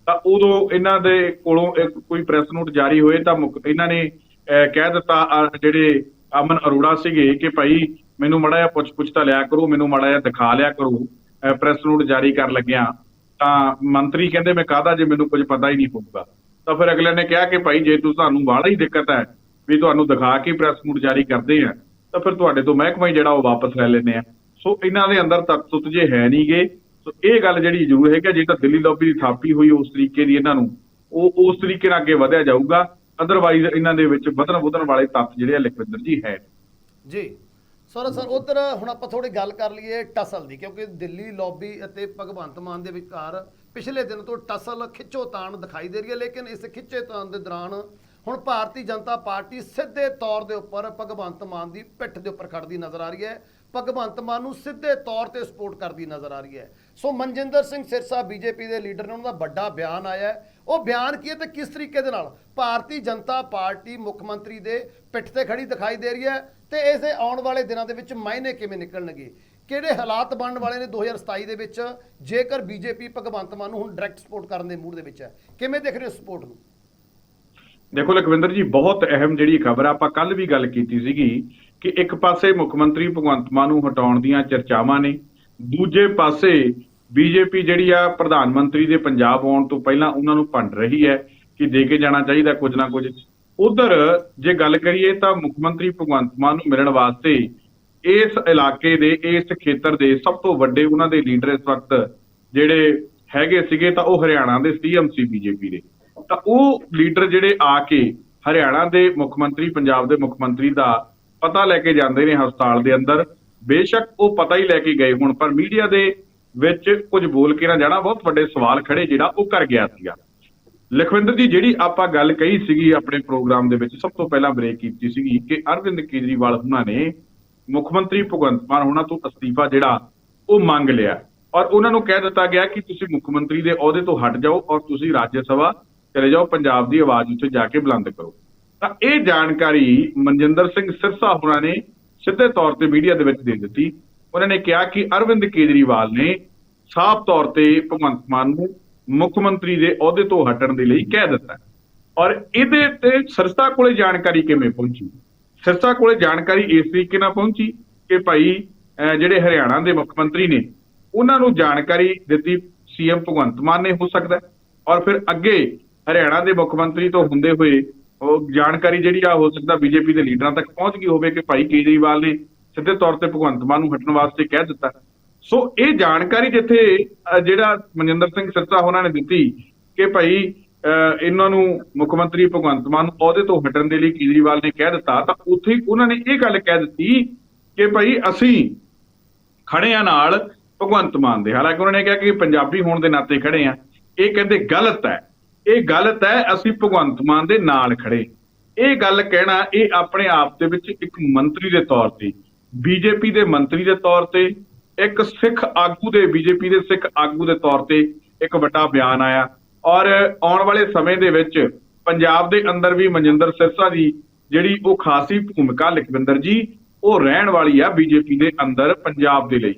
ਤਾਂ ਉਦੋਂ ਇਹਨਾਂ ਦੇ ਕੋਲੋਂ ਕੋਈ ਪ੍ਰੈਸ ਨੋਟ ਜਾਰੀ ਹੋਏ ਤਾਂ ਮੁੱਖ ਇਹਨਾਂ ਨੇ ਅਹ, ਕਹਿ ਦਿੱਤਾ ਜਿਹੜੇ ਅਮਨ ਅਰੋੜਾ ਸੀਗੇ ਕਿ ਭਾਈ ਮੈਨੂੰ ਮੜਾ ਜਿਹਾ ਪੁੱਛ ਪੁੱਛ ਤਾਂ ਲਿਆ ਕਰੋ ਮੈਨੂੰ ਮੜਾ ਜਿਹਾ ਦਿਖਾ ਲਿਆ ਕਰੋ ਪ੍ਰੈਸ ਨੋਟ ਜਾਰੀ ਕਰਨ ਲੱਗਿਆ ਤਾਂ ਮੰਤਰੀ ਕਹਿੰਦੇ ਮੈਂ ਕਾਹਦਾ ਜੇ ਮੈਨੂੰ ਕੁਝ ਪਤਾ ਹੀ ਨਹੀਂ ਪਊਗਾ ਤਾਂ ਫਿਰ ਅਗਲੇ ਨੇ ਕਿਹਾ ਕਿ ਭਾਈ ਜੇ ਤੂੰ ਤੁਹਾਨੂੰ ਬਾਹਲਾ ਹੀ ਦਿੱਕਤ ਹੈ ਵੀ ਤੁਹਾਨੂੰ ਦਿਖਾ ਕੇ ਪ੍ਰੈਸ ਨੋਟ ਜਾਰੀ ਕਰਦੇ ਆ ਤਾਂ ਫਿਰ ਤੁਹਾਡੇ ਤੋਂ ਮਹਿਕਮਾ ਹੀ ਜਿਹੜਾ ਉਹ ਵਾਪਸ ਲੈ ਲੈਂਦੇ ਆ। ਸੋ ਇਹਨਾਂ ਦੇ ਅੰਦਰ ਤੱਕ ਜੇ ਹੈ ਨਹੀਂਗੇ ਸੋ ਇਹ ਗੱਲ ਜਿਹੜੀ ਜ਼ਰੂਰ ਹੈ ਕਿ ਜੇ ਤਾਂ ਦਿੱਲੀ ਲੌਬੀ ਦੀ ਥਾਪੀ ਹੋਈ ਉਸ ਤਰੀਕੇ ਦੀ ਇਹਨਾਂ ਨੂੰ, ਉਹ ਉਸ ਤਰੀਕੇ ਨਾਲ ਅੱਗੇ ਵਧਿਆ ਜਾਊਗਾ। ਅਦਰਵਾਈਜ਼ ਇਹਨਾਂ ਦੇ ਵਿੱਚ ਵਧਣ ਵਧਣ ਵਾਲੇ ਤੱਤ ਜਿਹੜੇ ਆ ਲਖਵਿੰਦਰ ਜੀ ਹੈ ਜੀ। ਸਰ ਸਰ, ਉਧਰ ਹੁਣ ਆਪਾਂ ਥੋੜੀ ਗੱਲ ਕਰ ਲਈਏ ਟਸਲ ਦੀ, ਕਿਉਂਕਿ ਦਿੱਲੀ ਲੌਬੀ ਅਤੇ ਭਗਵੰਤ ਮਾਨ ਦੇ ਵਿਚਕਾਰ ਪਿਛਲੇ ਦਿਨ ਤੋਂ ਟਸਲ ਖਿੱਚੋ ਤਾਣ ਦਿਖਾਈ ਦੇ ਰਹੀ ਹੈ, ਲੇਕਿਨ ਇਸ ਖਿੱਚੇ ਖਿੱਚੋਤਾਣ ਦੇ ਦੌਰਾਨ ਹੁਣ ਭਾਰਤੀ ਜਨਤਾ ਪਾਰਟੀ ਸਿੱਧੇ ਤੌਰ ਦੇ ਉੱਪਰ ਭਗਵੰਤ ਮਾਨ ਦੀ ਪਿੱਠ ਦੇ ਉੱਪਰ ਖੜਦੀ ਨਜ਼ਰ ਆ ਰਹੀ ਹੈ। ਭਗਵੰਤ ਮਾਨ ਨੂੰ ਸਿੱਧੇ ਤੌਰ ਤੇ ਸਪੋਰਟ ਕਰਦੀ ਨਜ਼ਰ ਆ ਰਹੀ ਹੈ। ਸੋ ਮਨਜਿੰਦਰ ਸਿੰਘ ਸਿਰਸਾ ਬੀਜੇਪੀ ਦੇ ਲੀਡਰ ਨੇ ਉਹਨਾਂ ਦਾ ਵੱਡਾ ਬਿਆਨ ਆਇਆ ਉਹ ਬਿਆਨ ਕੀ ਹੈ ਤੇ ਕਿਸ ਤਰੀਕੇ ਦੇ ਨਾਲ? ਭਾਰਤੀ ਜਨਤਾ ਪਾਰਟੀ ਮੁੱਖ ਮੰਤਰੀ ਦੇ ਪਿੱਠ ਤੇ ਖੜੀ ਦਿਖਾਈ ਦੇ ਰਹੀ ਹੈ ਤੇ ਇਸ ਦੇ ਆਉਣ ਵਾਲੇ ਦਿਨਾਂ ਦੇ ਵਿੱਚ ਮਾਇਨੇ ਕਿਵੇਂ ਨਿਕਲਣਗੇ? ਕਿਹੜੇ ਹਾਲਾਤ ਬਣਨ ਵਾਲੇ ਨੇ 2027 ਦੇ ਵਿੱਚ? ਜੇਕਰ ਬੀਜੇਪੀ ਭਗਵੰਤ ਮਾਨ ਨੂੰ ਹੁਣ ਡਾਇਰੈਕਟ ਸਪੋਰਟ ਕਰਨ ਦੇ ਮੂਡ ਦੇ ਵਿੱਚ ਹੈ, ਕਿਵੇਂ ਦੇਖ ਰਹੇ ਹੋ ਸਪੋਰਟ ਨੂੰ? ਦੇਖੋ ਲਖਵਿੰਦਰ ਜੀ, ਬਹੁਤ ਅਹਿਮ ਜਿਹੜੀ ਖਬਰ ਆ, ਆਪਾਂ ਕੱਲ ਵੀ ਗੱਲ ਕੀਤੀ ਸੀਗੀ ਕਿ ਇੱਕ ਪਾਸੇ ਮੁੱਖ ਮੰਤਰੀ ਭਗਵੰਤ ਮਾਨ ਨੂੰ ਹਟਾਉਣ ਦੀਆਂ ਚਰਚਾਵਾਂ ਨੇ, ਦੂਜੇ ਪਾਸੇ ਬੀਜੇਪੀ ਜਿਹੜੀ ਆ, ਪ੍ਰਧਾਨ ਮੰਤਰੀ ਦੇ ਪੰਜਾਬ ਆਉਣ ਤੋਂ ਪਹਿਲਾਂ ਉਹਨਾਂ ਨੂੰ ਭੰਡ ਰਹੀ ਹੈ ਕਿ ਦੇ ਕੇ ਜਾਣਾ ਚਾਹੀਦਾ ਕੁਝ ਨਾ ਕੁਝ। ਉਧਰ ਜੇ ਗੱਲ ਕਰੀਏ ਤਾਂ ਮੁੱਖ ਮੰਤਰੀ ਭਗਵੰਤ ਮਾਨ ਨੂੰ ਮਿਲਣ ਵਾਸਤੇ ਇਸ ਇਲਾਕੇ ਦੇ, ਇਸ ਖੇਤਰ ਦੇ ਸਭ ਤੋਂ ਵੱਡੇ ਉਹਨਾਂ ਦੇ ਲੀਡਰ ਇਸ ਵਕਤ ਜਿਹੜੇ ਹੈਗੇ ਸੀਗੇ ਤਾਂ ਉਹ ਹਰਿਆਣਾ ਦੇ ਸੀਐਮ ਸੀ ਬੀਜੇਪੀ ਦੇ। ਤਾਂ ਉਹ ਲੀਡਰ ਜਿਹੜੇ ਆ ਕੇ ਹਰਿਆਣਾ ਦੇ ਮੁੱਖ ਮੰਤਰੀ, ਪੰਜਾਬ ਦੇ ਮੁੱਖ ਮੰਤਰੀ ਦਾ ਪਤਾ ਲੈ ਕੇ ਜਾਂਦੇ ਨੇ ਹਸਪਤਾਲ ਦੇ ਅੰਦਰ। ਬੇਸ਼ੱਕ ਉਹ ਪਤਾ ਹੀ ਲੈ ਕੇ ਗਏ ਹੁਣ, ਪਰ ਮੀਡੀਆ ਦੇ ਵਿੱਚ ਕੁਝ ਬੋਲ ਕੇ ਨਾ ਜਾਣਾ, ਬਹੁਤ ਵੱਡੇ ਸਵਾਲ ਖੜੇ ਜਿਹੜਾ ਉਹ ਕਰ ਗਿਆ ਸੀਗਾ। ਲਖਵਿੰਦਰ ਜੀ, ਜਿਹੜੀ ਆਪਾਂ ਗੱਲ ਕਹੀ ਸੀਗੀ ਆਪਣੇ ਪ੍ਰੋਗਰਾਮ ਦੇ ਵਿੱਚ, ਸਭ ਤੋਂ ਪਹਿਲਾਂ ਬ੍ਰੇਕ ਕੀਤੀ ਸੀਗੀ ਕਿ ਅਰਵਿੰਦ ਕੇਜਰੀਵਾਲ ਹੁਣਾਂ ਨੇ ਮੁੱਖ ਮੰਤਰੀ ਭਗਵੰਤ ਮਾਨ ਹੁਣਾਂ ਤੋਂ ਅਸਤੀਫਾ ਜਿਹੜਾ ਉਹ ਮੰਗ ਲਿਆ। ਔਰ ਉਹਨਾਂ ਨੂੰ ਕਹਿ ਦਿੱਤਾ ਗਿਆ ਕਿ ਤੁਸੀਂ ਮੁੱਖ ਮੰਤਰੀ ਦੇ ਅਹੁਦੇ ਤੋਂ ਹਟ ਜਾਓ ਔਰ ਤੁਸੀਂ ਰਾਜ ਸਭਾ ਚਲੇ ਜਾਓ, ਪੰਜਾਬ ਦੀ ਆਵਾਜ਼ ਉੱਥੇ ਜਾ ਕੇ ਬੁਲੰਦ ਕਰੋ। ਤਾਂ ਇਹ ਜਾਣਕਾਰੀ ਮਨਜਿੰਦਰ ਸਿੰਘ ਸਿਰਸਾ ਹੋਣਾ ਨੇ ਸਿੱਧੇ ਤੌਰ ਤੇ ਮੀਡੀਆ ਦੇ ਵਿੱਚ ਦੇ ਦਿੱਤੀ। ਉਹਨਾਂ ਨੇ ਕਿਹਾ ਕਿ ਅਰਵਿੰਦ ਕੇਜਰੀਵਾਲ ਨੇ ਸਾਫ਼ ਤੌਰ ਤੇ ਭਗਵੰਤ ਮਾਨ ਨੂੰ ਮੁੱਖ ਮੰਤਰੀ ਦੇ ਅਹੁਦੇ ਤੋਂ ਹਟਣ ਦੇ ਲਈ ਕਹਿ ਦਿੱਤਾ। ਔਰ ਇਹਦੇ ਤੇ ਸਿਰਸਾ ਕੋਲੇ ਜਾਣਕਾਰੀ ਕਿਵੇਂ ਪਹੁੰਚੀ? ਸਿਰਸਾ ਕੋਲੇ ਜਾਣਕਾਰੀ ਇਸ ਤਰੀਕੇ ਨਾਲ ਪਹੁੰਚੀ ਕਿ ਭਾਈ, ਅਹ, ਜਿਹੜੇ ਹਰਿਆਣਾ ਦੇ ਮੁੱਖ ਮੰਤਰੀ ਨੇ, ਉਹਨਾਂ ਨੂੰ ਜਾਣਕਾਰੀ ਦਿੱਤੀ ਸੀਐਮ ਭਗਵੰਤ ਮਾਨ ਨੇ, ਹੋ ਸਕਦਾ ਔਰ ਫਿਰ ਅੱਗੇ ਹਰਿਆਣਾ ਦੇ ਮੁੱਖ ਮੰਤਰੀ ਤੋਂ ਹੁੰਦੇ ਹੋਏ ਉਹ ਜਾਣਕਾਰੀ ਜਿਹੜੀ ਆ ਹੋ ਸਕਦਾ ਬੀਜੇਪੀ ਦੇ ਲੀਡਰਾਂ ਤੱਕ ਪਹੁੰਚ ਗਈ ਹੋਵੇ ਕਿ ਭਾਈ ਕੇਜਰੀਵਾਲ ਨੇ ਸਿੱਧੇ ਤੌਰ ਤੇ ਭਗਵੰਤ ਮਾਨ ਨੂੰ ਹਟਣ ਵਾਸਤੇ ਕਹਿ ਦਿੱਤਾ। ਸੋ ਇਹ ਜਾਣਕਾਰੀ ਜਿੱਥੇ ਜਿਹੜਾ ਮਨਜਿੰਦਰ ਸਿੰਘ ਸਿਰਸਾ ਉਹਨਾਂ ਨੇ ਦਿੱਤੀ ਕਿ ਭਾਈ ਅਹ, ਇਹਨਾਂ ਨੂੰ ਮੁੱਖ ਮੰਤਰੀ ਭਗਵੰਤ ਮਾਨ ਅਹੁਦੇ ਤੋਂ ਹਟਣ ਦੇ ਲਈ ਕੇਜਰੀਵਾਲ ਨੇ ਕਹਿ ਦਿੱਤਾ ਤਾਂ ਉੱਥੇ ਉਹਨਾਂ ਨੇ ਇਹ ਗੱਲ ਕਹਿ ਦਿੱਤੀ ਕਿ ਭਾਈ ਅਸੀਂ ਖੜੇ ਆ ਨਾਲ ਭਗਵੰਤ ਮਾਨ ਦੇ। ਹਾਲਾਂਕਿ ਉਹਨਾਂ ਨੇ ਕਿਹਾ ਕਿ ਪੰਜਾਬੀ ਹੋਣ ਦੇ ਨਾਤੇ ਖੜੇ ਆ ਇਹ ਕਹਿੰਦੇ ਗਲਤ ਹੈ। ਇਹ ਗਲਤ ਹੈ ਅਸੀਂ ਭਗਵੰਤ ਮਾਨ ਦੇ ਨਾਲ ਖੜੇ। ਇਹ ਗੱਲ ਕਹਿਣਾ ਇਹ ਆਪਣੇ ਆਪ ਦੇ ਵਿੱਚ ਇੱਕ ਮੰਤਰੀ ਦੇ ਤੌਰ ਤੇ ਬੀਜੇਪੀ ਦੇ ਮੰਤਰੀ ਦੇ ਤੌਰ ਤੇ ਇੱਕ ਸਿੱਖ ਆਗੂ ਦੇ ਬੀਜੇਪੀ ਦੇ ਸਿੱਖ ਆਗੂ ਦੇ ਤੌਰ ਤੇ ਇੱਕ ਵੱਡਾ ਬਿਆਨ ਆਇਆ। ਔਰ ਆਉਣ ਵਾਲੇ ਸਮੇਂ ਦੇ ਵਿੱਚ ਪੰਜਾਬ ਦੇ ਅੰਦਰ ਵੀ ਮਨਜਿੰਦਰ ਸਿਰਸਾ ਦੀ ਜਿਹੜੀ ਉਹ ਖਾਸੀ ਭੂਮਿਕਾ ਲਖਵਿੰਦਰ ਜੀ ਉਹ ਰਹਿਣ ਵਾਲੀ ਆ ਬੀਜੇਪੀ ਦੇ ਅੰਦਰ ਪੰਜਾਬ ਦੇ ਲਈ।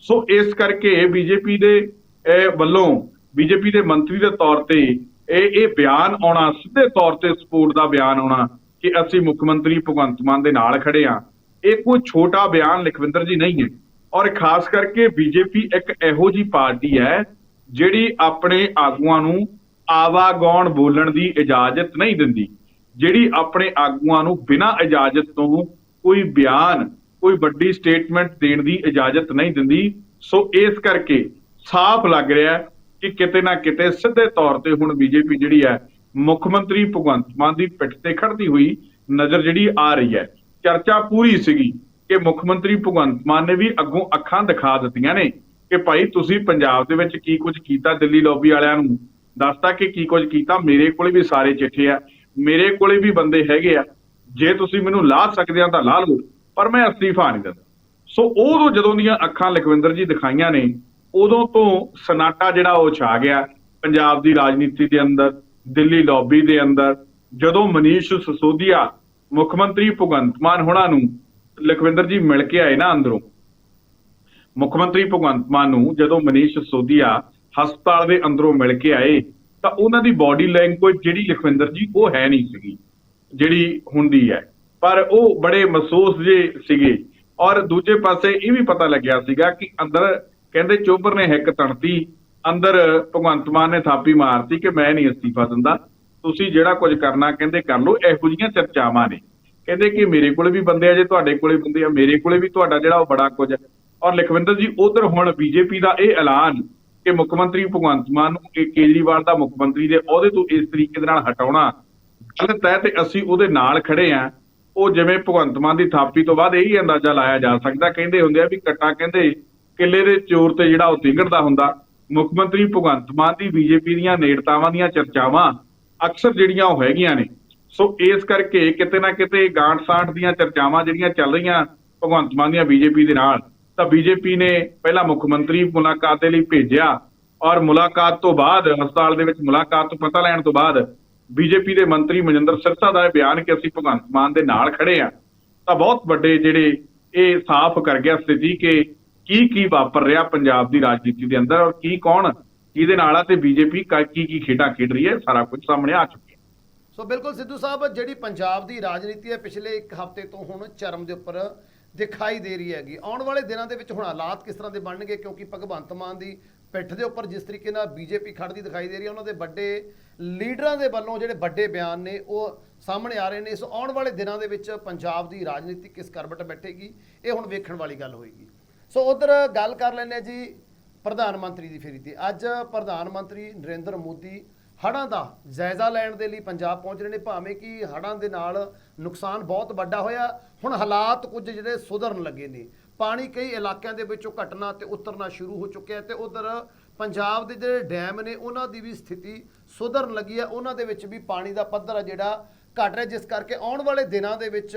ਸੋ ਇਸ ਕਰਕੇ ਬੀਜੇਪੀ ਦੇ ਅਹ, ਵੱਲੋਂ ਬੀਜੇਪੀ ਦੇ ਮੰਤਰੀ ਦੇ ਤੌਰ ਤੇ ਇਹ ਇਹ ਬਿਆਨ ਆਉਣਾ, ਸਿੱਧੇ ਤੌਰ ਤੇ ਸਪੋਰਟ ਦਾ ਬਿਆਨ ਆਉਣਾ ਕਿ ਅਸੀਂ ਮੁੱਖ ਮੰਤਰੀ ਭਗਵੰਤ ਮਾਨ ਦੇ ਨਾਲ ਖੜੇ ਆ ਇਹ ਕੋਈ ਛੋਟਾ ਬਿਆਨ ਲਖਵਿੰਦਰ ਜੀ ਨਹੀਂ ਹੈ। ਔਰ ਖਾਸ ਕਰਕੇ ਬੀਜੇਪੀ ਇੱਕ ਇਹੋ ਜੀ ਪਾਰਟੀ ਹੈ, ਜਿਹੜੀ ਆਪਣੇ ਆਗੂਆਂ ਨੂੰ ਆਵਾਗੌਣ ਬੋਲਣ ਦੀ ਇਜਾਜ਼ਤ ਨਹੀਂ ਦਿੰਦੀ, ਜਿਹੜੀ ਆਪਣੇ ਆਗੂਆਂ ਨੂੰ ਬਿਨਾਂ ਇਜਾਜ਼ਤ ਤੋਂ ਕੋਈ ਬਿਆਨ, ਕੋਈ ਵੱਡੀ ਸਟੇਟਮੈਂਟ ਦੇਣ ਦੀ ਇਜਾਜ਼ਤ ਨਹੀਂ ਦਿੰਦੀ। ਸੋ ਇਸ ਕਰਕੇ ਸਾਫ਼ ਲੱਗ ਰਿਹਾ ਕਿ ਕਿਤੇ ਨਾ ਕਿਤੇ ਸਿੱਧੇ ਤੌਰ ਤੇ ਹੁਣ ਬੀਜੇਪੀ ਜਿਹੜੀ ਹੈ, ਮੁੱਖ ਮੰਤਰੀ ਭਗਵੰਤ ਮਾਨ ਦੀ ਪਿੱਠ ਤੇ ਖੜਦੀ ਹੋਈ ਨਜ਼ਰ ਜਿਹੜੀ ਆ ਰਹੀ ਹੈ। ਚਰਚਾ ਪੂਰੀ ਸੀਗੀ ਕਿ ਮੁੱਖ ਮੰਤਰੀ ਭਗਵੰਤ ਮਾਨ ਨੇ ਵੀ ਅੱਗੋਂ ਅੱਖਾਂ ਦਿਖਾ ਦਿੱਤੀਆਂ ਨੇ ਕਿ ਭਾਈ ਤੁਸੀਂ ਪੰਜਾਬ ਦੇ ਵਿੱਚ ਕੀ ਕੁਝ ਕੀਤਾ ਦਿੱਲੀ ਲੌਬੀ ਵਾਲਿਆਂ ਨੂੰ? ਦੱਸਤਾ ਕਿ ਕੀ ਕੁਝ ਕੀਤਾ। ਮੇਰੇ ਕੋਲੇ ਵੀ ਸਾਰੇ ਚਿੱਠੇ ਆ। ਮੇਰੇ ਕੋਲੇ ਵੀ ਬੰਦੇ ਹੈਗੇ ਆ। ਜੇ ਤੁਸੀਂ ਮੈਨੂੰ ਲਾ ਸਕਦੇ ਆ ਤਾਂ ਲਾ ਲਓ, ਪਰ ਮੈਂ ਅਸਤੀਫਾ ਨਹੀਂ ਦਿੰਦਾ। ਸੋ ਉਹ ਜਦੋਂ ਦੀਆਂ ਅੱਖਾਂ ਲਖਵਿੰਦਰ ਜੀ ਦਿਖਾਈਆਂ ਨੇ ਉਦੋਂ ਤੋਂ ਸਨਾਟਾ ਜਿਹੜਾ ਉਹ ਛਾ ਗਿਆ, ਪੰਜਾਬ ਦੀ ਰਾਜਨੀਤੀ ਦੇ ਅੰਦਰ, ਦਿੱਲੀ ਲੌਬੀ ਦੇ ਅੰਦਰ, ਜਦੋਂ ਮਨੀਸ਼ ਸਸੋਦੀਆ ਮੁੱਖ ਮੰਤਰੀ ਭਗਵੰਤ ਮਾਨ ਹੋਣਾ ਨੂੰ ਲਖਵਿੰਦਰ ਜੀ ਮਿਲ ਕੇ ਆਏ ਨਾ ਅੰਦਰੋਂ, ਮੁੱਖ ਮੰਤਰੀ ਭਗਵੰਤ ਮਾਨ ਨੂੰ ਜਦੋਂ ਮਨੀਸ਼ ਸਿਸੋਦੀਆ ਹਸਪਤਾਲ ਦੇ ਅੰਦਰੋਂ ਮਿਲ ਕੇ ਆਏ, ਤਾਂ ਉਹਨਾਂ ਦੀ ਬਾਡੀ ਲੈਂਗੁਏਜ ਜਿਹੜੀ ਲਖਵਿੰਦਰ ਜੀ, ਉਹ ਹੈ ਨਹੀਂ ਸੀਗੀ, ਜਿਹੜੀ ਹੁੰਦੀ ਹੈ। ਪਰ ਉਹ ਬੜੇ ਮਹਿਸੂਸ ਜੇ ਸੀਗੇ। ਔਰ ਦੂਜੇ ਪਾਸੇ ਇਹ ਵੀ ਪਤਾ ਲੱਗਿਆ ਸੀਗਾ ਕਿ ਅੰਦਰ ਕਹਿੰਦੇ ਚੋਬਰ ਨੇ ਹਿੱਕ ਤਣਤੀ ਅੰਦਰ ਭਗਵੰਤ ਮਾਨ ਨੇ ਥਾਪੀ ਮਾਰਤੀ ਕਿ ਮੈਂ ਨਹੀਂ ਅਸਤੀਫਾ ਦਿੰਦਾ, ਤੁਸੀਂ ਜਿਹੜਾ ਕੁਝ ਕਰਨਾ ਕਹਿੰਦੇ ਕਰ ਲਓ, ਇਹੋ ਜਿਹੀਆਂ ਚਰਚਾਵਾਂ ਨੇ। ਕਹਿੰਦੇ ਕਿ ਮੇਰੇ ਕੋਲੇ ਵੀ ਬੰਦੇ ਆ, ਜੇ ਤੁਹਾਡੇ ਕੋਲੇ ਬੰਦੇ ਆ, ਮੇਰੇ ਕੋਲੇ ਵੀ ਤੁਹਾਡਾ ਜਿਹੜਾ ਉਹ ਬੜਾ ਕੁਝ ਹੈ ਔਰ ਲਖਵਿੰਦਰ ਜੀ, ਉਧਰ ਹੁਣ ਬੀਜੇਪੀ ਦਾ ਇਹ ਐਲਾਨ ਕਿ ਮੁੱਖ ਮੰਤਰੀ ਭਗਵੰਤ ਮਾਨ ਨੂੰ ਇਹ ਕੇਜਰੀਵਾਲ ਦਾ ਮੁੱਖ ਮੰਤਰੀ ਦੇ ਅਹੁਦੇ ਤੋਂ ਇਸ ਤਰੀਕੇ ਦੇ ਨਾਲ ਹਟਾਉਣਾ ਗਲਤ ਹੈ ਤੇ ਅਸੀਂ ਉਹਦੇ ਨਾਲ ਖੜੇ ਆ। ਉਹ ਜਿਵੇਂ ਭਗਵੰਤ ਮਾਨ ਦੀ ਥਾਪੀ ਤੋਂ ਬਾਅਦ ਇਹੀ ਅੰਦਾਜ਼ਾ ਲਾਇਆ ਜਾ ਸਕਦਾ, ਕਹਿੰਦੇ ਹੁੰਦੇ ਆ ਵੀ ਕੱਟਾ ਕਹਿੰਦੇ ਕਿੱਲੇ ਦੇ ਚੋਰ ਤੇ ਜਿਹੜਾ ਉਹ ਤਿੰਗੜਦਾ ਹੁੰਦਾ, ਮੁੱਖ ਮੰਤਰੀ ਭਗਵੰਤ ਮਾਨ ਦੀ ਬੀਜੇਪੀ ਦੀਆਂ ਨੇੜਤਾਵਾਂ ਦੀਆਂ ਚਰਚਾਵਾਂ ਅਕਸਰ ਜਿਹੜੀਆਂ ਉਹ ਹੈਗੀਆਂ ਨੇ। ਸੋ ਇਸ ਕਰਕੇ ਕਿਤੇ ਨਾ ਕਿਤੇ ਗਾਂਠ ਸਾਂਠ ਦੀਆਂ ਚਰਚਾਵਾਂ ਜਿਹੜੀਆਂ ਚੱਲ ਰਹੀਆਂ ਭਗਵੰਤ ਮਾਨ ਦੀਆਂ ਬੀਜੇਪੀ ਦੇ ਨਾਲ, ਤਾਂ ਬੀਜੇਪੀ ਨੇ ਪਹਿਲਾਂ ਮੁੱਖ ਮੰਤਰੀ ਮੁਲਾਕਾਤ ਦੇ ਲਈ ਭੇਜਿਆ ਔਰ ਮੁਲਾਕਾਤ ਤੋਂ ਬਾਅਦ, ਹਸਪਤਾਲ ਦੇ ਵਿੱਚ ਮੁਲਾਕਾਤ ਤੋਂ ਪਤਾ ਲੈਣ ਤੋਂ ਬਾਅਦ ਬੀਜੇਪੀ ਦੇ ਮੰਤਰੀ ਮਨਿੰਦਰ ਸਿਰਸਾ ਦਾ ਇਹ ਬਿਆਨ ਕਿ ਅਸੀਂ ਭਗਵੰਤ ਮਾਨ ਦੇ ਨਾਲ ਖੜੇ ਆ ਤਾਂ ਬਹੁਤ ਵੱਡੇ ਜਿਹੜੇ ਇਹ ਸਾਫ਼ ਕਰ ਗਿਆ ਸਥਿਤੀ ਕਿ ਕੀ ਕੀ ਵਾਪਰ ਰਿਹਾ ਪੰਜਾਬ ਦੀ ਰਾਜਨੀਤੀ ਦੇ ਅੰਦਰ ਔਰ ਕੀ ਕੌਣ ਕਿਹਦੇ ਨਾਲ ਆ ਤੇ ਬੀਜੇਪੀ ਕੀ ਕੀ ਖੇਡਾਂ ਖੇਡ ਰਹੀ ਹੈ, ਸਾਰਾ ਕੁਝ ਸਾਹਮਣੇ ਆ ਚੁੱਕਿਆ। ਸੋ ਬਿਲਕੁਲ ਸਿੱਧੂ ਸਾਹਿਬ, ਜਿਹੜੀ ਪੰਜਾਬ ਦੀ ਰਾਜਨੀਤੀ ਹੈ ਪਿਛਲੇ ਇੱਕ ਹਫ਼ਤੇ ਤੋਂ ਹੁਣ ਚਰਮ ਦੇ ਉੱਪਰ ਦਿਖਾਈ ਦੇ ਰਹੀ ਹੈਗੀ। ਆਉਣ ਵਾਲੇ ਦਿਨਾਂ ਦੇ ਵਿੱਚ ਹੁਣ ਹਾਲਾਤ ਕਿਸ ਤਰ੍ਹਾਂ ਦੇ ਬਣਨਗੇ, ਕਿਉਂਕਿ ਭਗਵੰਤ ਮਾਨ ਦੀ ਪਿੱਠ ਦੇ ਉੱਪਰ ਜਿਸ ਤਰੀਕੇ ਨਾਲ ਬੀਜੇਪੀ ਖੜਦੀ ਦਿਖਾਈ ਦੇ ਰਹੀ ਹੈ, ਉਹਨਾਂ ਦੇ ਵੱਡੇ ਲੀਡਰਾਂ ਦੇ ਵੱਲੋਂ ਜਿਹੜੇ ਵੱਡੇ ਬਿਆਨ ਨੇ, ਉਹ ਸਾਹਮਣੇ ਆ ਰਹੇ ਨੇ। ਸੋ ਆਉਣ ਵਾਲੇ ਦਿਨਾਂ ਦੇ ਵਿੱਚ ਪੰਜਾਬ ਦੀ ਰਾਜਨੀਤੀ ਕਿਸ ਕਰਵਟ ਬੈਠੇਗੀ, ਇਹ ਹੁਣ ਵੇਖਣ ਵਾਲੀ ਗੱਲ ਹੋਏਗੀ। ਸੋ ਉਧਰ ਗੱਲ ਕਰ ਲੈਂਦੇ ਹਾਂ ਜੀ ਪ੍ਰਧਾਨ ਮੰਤਰੀ ਦੀ ਫੇਰੀ ਤੇ। ਅੱਜ ਪ੍ਰਧਾਨ ਮੰਤਰੀ ਨਰਿੰਦਰ ਮੋਦੀ ਹੜ੍ਹਾਂ ਦਾ ਜਾਇਜ਼ਾ ਲੈਣ ਦੇ ਲਈ ਪੰਜਾਬ ਪਹੁੰਚ ਰਹੇ ਨੇ। ਭਾਵੇਂ ਕਿ ਹੜ੍ਹਾਂ ਦੇ ਨਾਲ ਨੁਕਸਾਨ ਬਹੁਤ ਵੱਡਾ ਹੋਇਆ, ਹੁਣ ਹਾਲਾਤ ਕੁਝ ਜਿਹੜੇ ਸੁਧਰਨ ਲੱਗੇ ਨੇ। ਪਾਣੀ ਕਈ ਇਲਾਕਿਆਂ ਦੇ ਵਿੱਚੋਂ ਘਟਣਾ ਤੇ ਉਤਰਨਾ ਸ਼ੁਰੂ ਹੋ ਚੁੱਕਿਆ ਤੇ ਉਧਰ ਪੰਜਾਬ ਦੇ ਜਿਹੜੇ ਡੈਮ ਨੇ, ਉਹਨਾਂ ਦੀ ਵੀ ਸਥਿਤੀ ਸੁਧਰਨ ਲੱਗੀ ਹੈ। ਉਹਨਾਂ ਦੇ ਵਿੱਚ ਵੀ ਪਾਣੀ ਦਾ ਪੱਧਰ ਆ ਜਿਹੜਾ ਘਟ ਰਿਹਾ, ਜਿਸ ਕਰਕੇ ਆਉਣ ਵਾਲੇ ਦਿਨਾਂ ਦੇ ਵਿੱਚ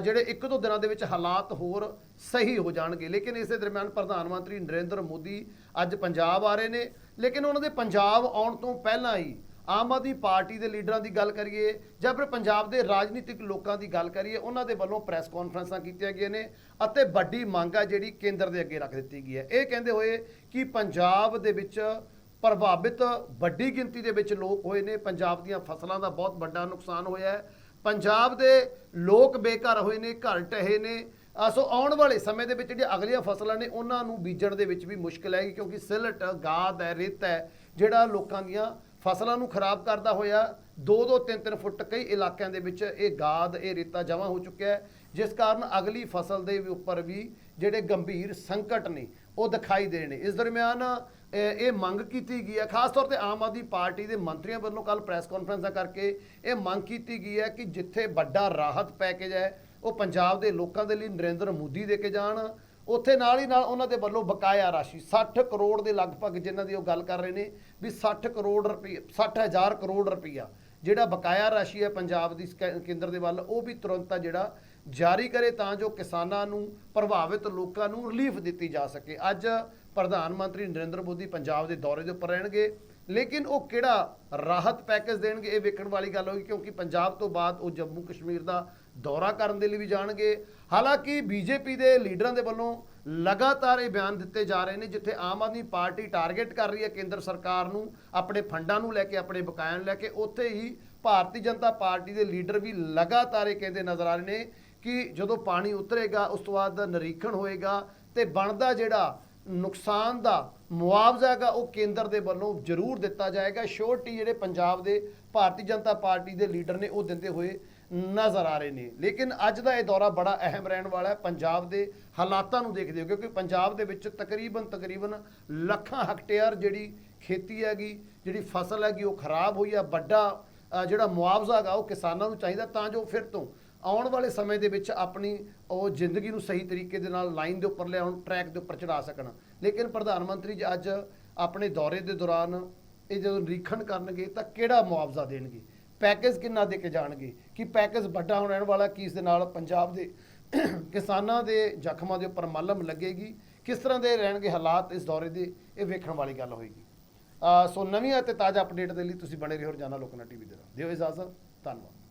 ਜਿਹੜੇ ਇੱਕ ਦੋ ਦਿਨਾਂ ਦੇ ਵਿੱਚ ਹਾਲਾਤ ਹੋਰ ਸਹੀ ਹੋ ਜਾਣਗੇ। ਲੇਕਿਨ ਇਸੇ ਦਰਮਿਆਨ ਪ੍ਰਧਾਨ ਮੰਤਰੀ ਨਰਿੰਦਰ ਮੋਦੀ ਅੱਜ ਪੰਜਾਬ ਆ ਰਹੇ ਨੇ। ਲੇਕਿਨ ਉਹਨਾਂ ਦੇ ਪੰਜਾਬ ਆਉਣ ਤੋਂ ਪਹਿਲਾਂ ਹੀ ਆਮ ਆਦਮੀ ਪਾਰਟੀ ਦੇ ਲੀਡਰਾਂ ਦੀ ਗੱਲ ਕਰੀਏ ਜਾਂ ਫਿਰ ਪੰਜਾਬ ਦੇ ਰਾਜਨੀਤਿਕ ਲੋਕਾਂ ਦੀ ਗੱਲ ਕਰੀਏ, ਉਹਨਾਂ ਦੇ ਵੱਲੋਂ ਪ੍ਰੈਸ ਕਾਨਫਰੰਸਾਂ ਕੀਤੀਆਂ ਗਈਆਂ ਨੇ ਅਤੇ ਵੱਡੀ ਮੰਗ ਆ ਜਿਹੜੀ ਕੇਂਦਰ ਦੇ ਅੱਗੇ ਰੱਖ ਦਿੱਤੀ ਗਈ ਹੈ। ਇਹ ਕਹਿੰਦੇ ਹੋਏ ਕਿ ਪੰਜਾਬ ਦੇ ਵਿੱਚ ਪ੍ਰਭਾਵਿਤ ਵੱਡੀ ਗਿਣਤੀ ਦੇ ਵਿੱਚ ਲੋਕ ਹੋਏ ਨੇ। ਪੰਜਾਬ ਦੀਆਂ ਫਸਲਾਂ ਦਾ ਬਹੁਤ ਵੱਡਾ ਨੁਕਸਾਨ ਹੋਇਆ ਹੈ। ਪੰਜਾਬ ਦੇ ਲੋਕ ਬੇਘਰ ਹੋਏ ਨੇ ਘਰ ਢਹੇ ਨੇ। ਅ, ਸੋ ਆਉਣ ਵਾਲੇ ਸਮੇਂ ਦੇ ਵਿੱਚ ਜਿਹੜੀਆਂ ਅਗਲੀਆਂ ਫਸਲਾਂ ਨੇ ਉਹਨਾਂ ਨੂੰ ਬੀਜਣ ਦੇ ਵਿੱਚ ਵੀ ਮੁਸ਼ਕਲ ਹੈ ਕਿਉਂਕਿ ਸਿਲਟ ਗਾਦ ਹੈ ਰੇਤ ਹੈ ਜਿਹੜਾ ਲੋਕਾਂ ਦੀਆਂ ਫਸਲਾਂ ਨੂੰ ਖਰਾਬ ਕਰਦਾ ਹੋਇਆ 2-2 3-3 ਫੁੱਟ ਕਈ ਇਲਾਕਿਆਂ ਦੇ ਵਿੱਚ ਇਹ ਗਾਦ ਇਹ ਰੇਤਾ ਜਮ੍ਹਾਂ ਹੋ ਚੁੱਕਿਆ ਹੈ ਜਿਸ ਕਾਰਨ ਅਗਲੀ ਫਸਲ ਦੇ ਉੱਪਰ ਵੀ ਜਿਹੜੇ ਗੰਭੀਰ ਸੰਕਟ ਨੇ ਉਹ ਦਿਖਾਈ ਦੇਣੇ ਇਸ ਦਰਮਿਆਨ ਇਹ ਮੰਗ ਕੀਤੀ ਗਈ ਹੈ। ਖਾਸ ਤੌਰ ਤੇ ਆਮ ਆਦਮੀ ਪਾਰਟੀ ਦੇ ਮੰਤਰੀਆਂ ਵੱਲੋਂ ਕੱਲ ਪ੍ਰੈਸ ਕਾਨਫਰੰਸਾਂ ਕਰਕੇ ਇਹ ਮੰਗ ਕੀਤੀ ਗਈ ਹੈ ਕਿ ਜਿੱਥੇ ਵੱਡਾ ਰਾਹਤ ਪੈਕੇਜ ਹੈ, ਉਹ ਪੰਜਾਬ ਦੇ ਲੋਕਾਂ ਦੇ ਲਈ ਨਰਿੰਦਰ ਮੋਦੀ ਦੇ ਕੇ ਜਾਣ। ਉੱਥੇ ਨਾਲ ਹੀ ਨਾਲ ਉਹਨਾਂ ਦੇ ਵੱਲੋਂ ਬਕਾਇਆ ਰਾਸ਼ੀ 60 ਕਰੋੜ ਦੇ ਲਗਭਗ ਜਿਨ੍ਹਾਂ ਦੀ ਉਹ ਗੱਲ ਕਰ ਰਹੇ ਨੇ, ਵੀ 60 ਕਰੋੜ ਰੁਪਏ 60000 ਕਰੋੜ ਰੁਪਈਆ ਜਿਹੜਾ ਬਕਾਇਆ ਰਾਸ਼ੀ ਹੈ ਪੰਜਾਬ ਦੀ ਕੇਂਦਰ ਦੇ ਵੱਲ, ਉਹ ਵੀ ਤੁਰੰਤ ਆ ਜਿਹੜਾ ਜਾਰੀ ਕਰੇ ਤਾਂ ਜੋ ਕਿਸਾਨਾਂ ਨੂੰ, ਪ੍ਰਭਾਵਿਤ ਲੋਕਾਂ ਨੂੰ ਰਿਲੀਫ ਦਿੱਤੀ ਜਾ ਸਕੇ। ਅੱਜ ਪ੍ਰਧਾਨ ਮੰਤਰੀ ਨਰਿੰਦਰ ਮੋਦੀ ਪੰਜਾਬ ਦੇ ਦੌਰੇ ਦੇ ਉੱਪਰ ਰਹਿਣਗੇ। ਲੇਕਿਨ ਉਹ ਕਿਹੜਾ ਰਾਹਤ ਪੈਕੇਜ ਦੇਣਗੇ ਇਹ ਵੇਖਣ ਵਾਲੀ ਗੱਲ ਹੋਈ ਕਿਉਂਕਿ ਪੰਜਾਬ ਤੋਂ ਬਾਅਦ ਉਹ ਜੰਮੂ ਕਸ਼ਮੀਰ ਦਾ ਦੌਰਾ ਕਰਨ ਦੇ ਲਈ ਵੀ ਜਾਣਗੇ। ਹਾਲਾਂਕਿ ਬੀਜੇਪੀ ਦੇ ਲੀਡਰਾਂ ਦੇ ਵੱਲੋਂ ਲਗਾਤਾਰ ਇਹ ਬਿਆਨ ਦਿੱਤੇ ਜਾ ਰਹੇ ਨੇ, ਜਿੱਥੇ ਆਮ ਆਦਮੀ ਪਾਰਟੀ ਟਾਰਗੇਟ ਕਰ ਰਹੀ ਹੈ ਕੇਂਦਰ ਸਰਕਾਰ ਨੂੰ ਆਪਣੇ ਫੰਡਾਂ ਨੂੰ ਲੈ ਕੇ, ਆਪਣੇ ਬਕਾਇਆ ਨੂੰ ਲੈ ਕੇ। ਉੱਥੇ ਹੀ ਭਾਰਤੀ ਜਨਤਾ ਪਾਰਟੀ ਦੇ ਲੀਡਰ ਵੀ ਲਗਾਤਾਰ ਇਹ ਕਹਿੰਦੇ ਨਜ਼ਰ ਆ ਰਹੇ ਨੇ ਕਿ ਜਦੋਂ ਪਾਣੀ ਉਤਰੇਗਾ, ਉਸ ਤੋਂ ਬਾਅਦ ਨਿਰੀਖਣ ਹੋਏਗਾ ਤੇ ਬਣਦਾ ਜਿਹੜਾ ਨੁਕਸਾਨ ਦਾ ਮੁਆਵਜ਼ਾ ਹੈਗਾ, ਉਹ ਕੇਂਦਰ ਦੇ ਵੱਲੋਂ ਜ਼ਰੂਰ ਦਿੱਤਾ ਜਾਏਗਾ। ਸ਼ੋਰਟੀ ਜਿਹੜੇ ਪੰਜਾਬ ਦੇ ਭਾਰਤੀ ਜਨਤਾ ਪਾਰਟੀ ਦੇ ਲੀਡਰ ਨੇ, ਉਹ ਦਿੰਦੇ ਹੋਏ ਨਜ਼ਰ ਆ ਰਹੇ ਨੇ। ਲੇਕਿਨ ਅੱਜ ਦਾ ਇਹ ਦੌਰਾ ਬੜਾ ਅਹਿਮ ਰਹਿਣ ਵਾਲਾ ਹੈ। ਪੰਜਾਬ ਦੇ ਹਾਲਾਤਾਂ ਨੂੰ ਦੇਖਦੇ ਹੋ, ਕਿਉਂਕਿ ਪੰਜਾਬ ਦੇ ਵਿੱਚ ਤਕਰੀਬਨ ਤਕਰੀਬਨ ਲੱਖਾਂ ਹੈਕਟੇਅਰ ਜਿਹੜੀ ਖੇਤੀ ਹੈਗੀ, ਜਿਹੜੀ ਫਸਲ ਹੈਗੀ, ਉਹ ਖਰਾਬ ਹੋਈ ਆ। ਵੱਡਾ ਜਿਹੜਾ ਮੁਆਵਜ਼ਾ ਹੈਗਾ, ਉਹ ਕਿਸਾਨਾਂ ਨੂੰ ਚਾਹੀਦਾ, ਤਾਂ ਜੋ ਫਿਰ ਤੋਂ ਆਉਣ ਵਾਲੇ ਸਮੇਂ ਦੇ ਵਿੱਚ ਆਪਣੀ ਉਹ ਜ਼ਿੰਦਗੀ ਨੂੰ ਸਹੀ ਤਰੀਕੇ ਦੇ ਨਾਲ ਲਾਈਨ ਦੇ ਉੱਪਰ ਲਿਆਉਣ ਟਰੈਕ ਦੇ ਉੱਪਰ ਚੜਾ ਸਕਣ। ਲੇਕਿਨ ਪ੍ਰਧਾਨ ਮੰਤਰੀ ਜੀ ਅੱਜ ਆਪਣੇ ਦੌਰੇ ਦੇ ਦੌਰਾਨ ਇਹ ਜਦੋਂ ਨਿਰੀਖਣ ਕਰਨਗੇ ਤਾਂ ਕਿਹੜਾ ਮੁਆਵਜ਼ਾ ਦੇਣਗੇ? ਪੈਕੇਜ ਕਿੰਨਾ ਦੇ ਕੇ ਜਾਣਗੇ? ਕਿ ਪੈਕੇਜ ਵੱਡਾ ਹੋਣ ਰਹਿਣ ਵਾਲਾ ਕੀ ਇਸ ਦੇ ਨਾਲ ਪੰਜਾਬ ਦੇ ਕਿਸਾਨਾਂ ਦੇ ਜ਼ਖਮਾਂ ਦੇ ਉੱਪਰ ਮਲਮ ਲੱਗੇਗੀ? ਕਿਸ ਤਰ੍ਹਾਂ ਦੇ ਰਹਿਣਗੇ ਹਾਲਾਤ ਇਸ ਦੌਰੇ ਦੇ? ਇਹ ਵੇਖਣ ਵਾਲੀ ਗੱਲ ਹੋਏਗੀ। ਸੋ ਨਵੀਆਂ ਅਤੇ ਤਾਜ਼ਾ ਅਪਡੇਟ ਦੇ ਲਈ ਤੁਸੀਂ ਬਣੇ ਰਹੋ ਰੋਜ਼ਾਨਾ ਲੋਕਨਾ ਟੀਵੀ ਦੇ ਨਾਲ। ਦਿਓ ਇਜਾਜ਼ਤ, ਧੰਨਵਾਦ।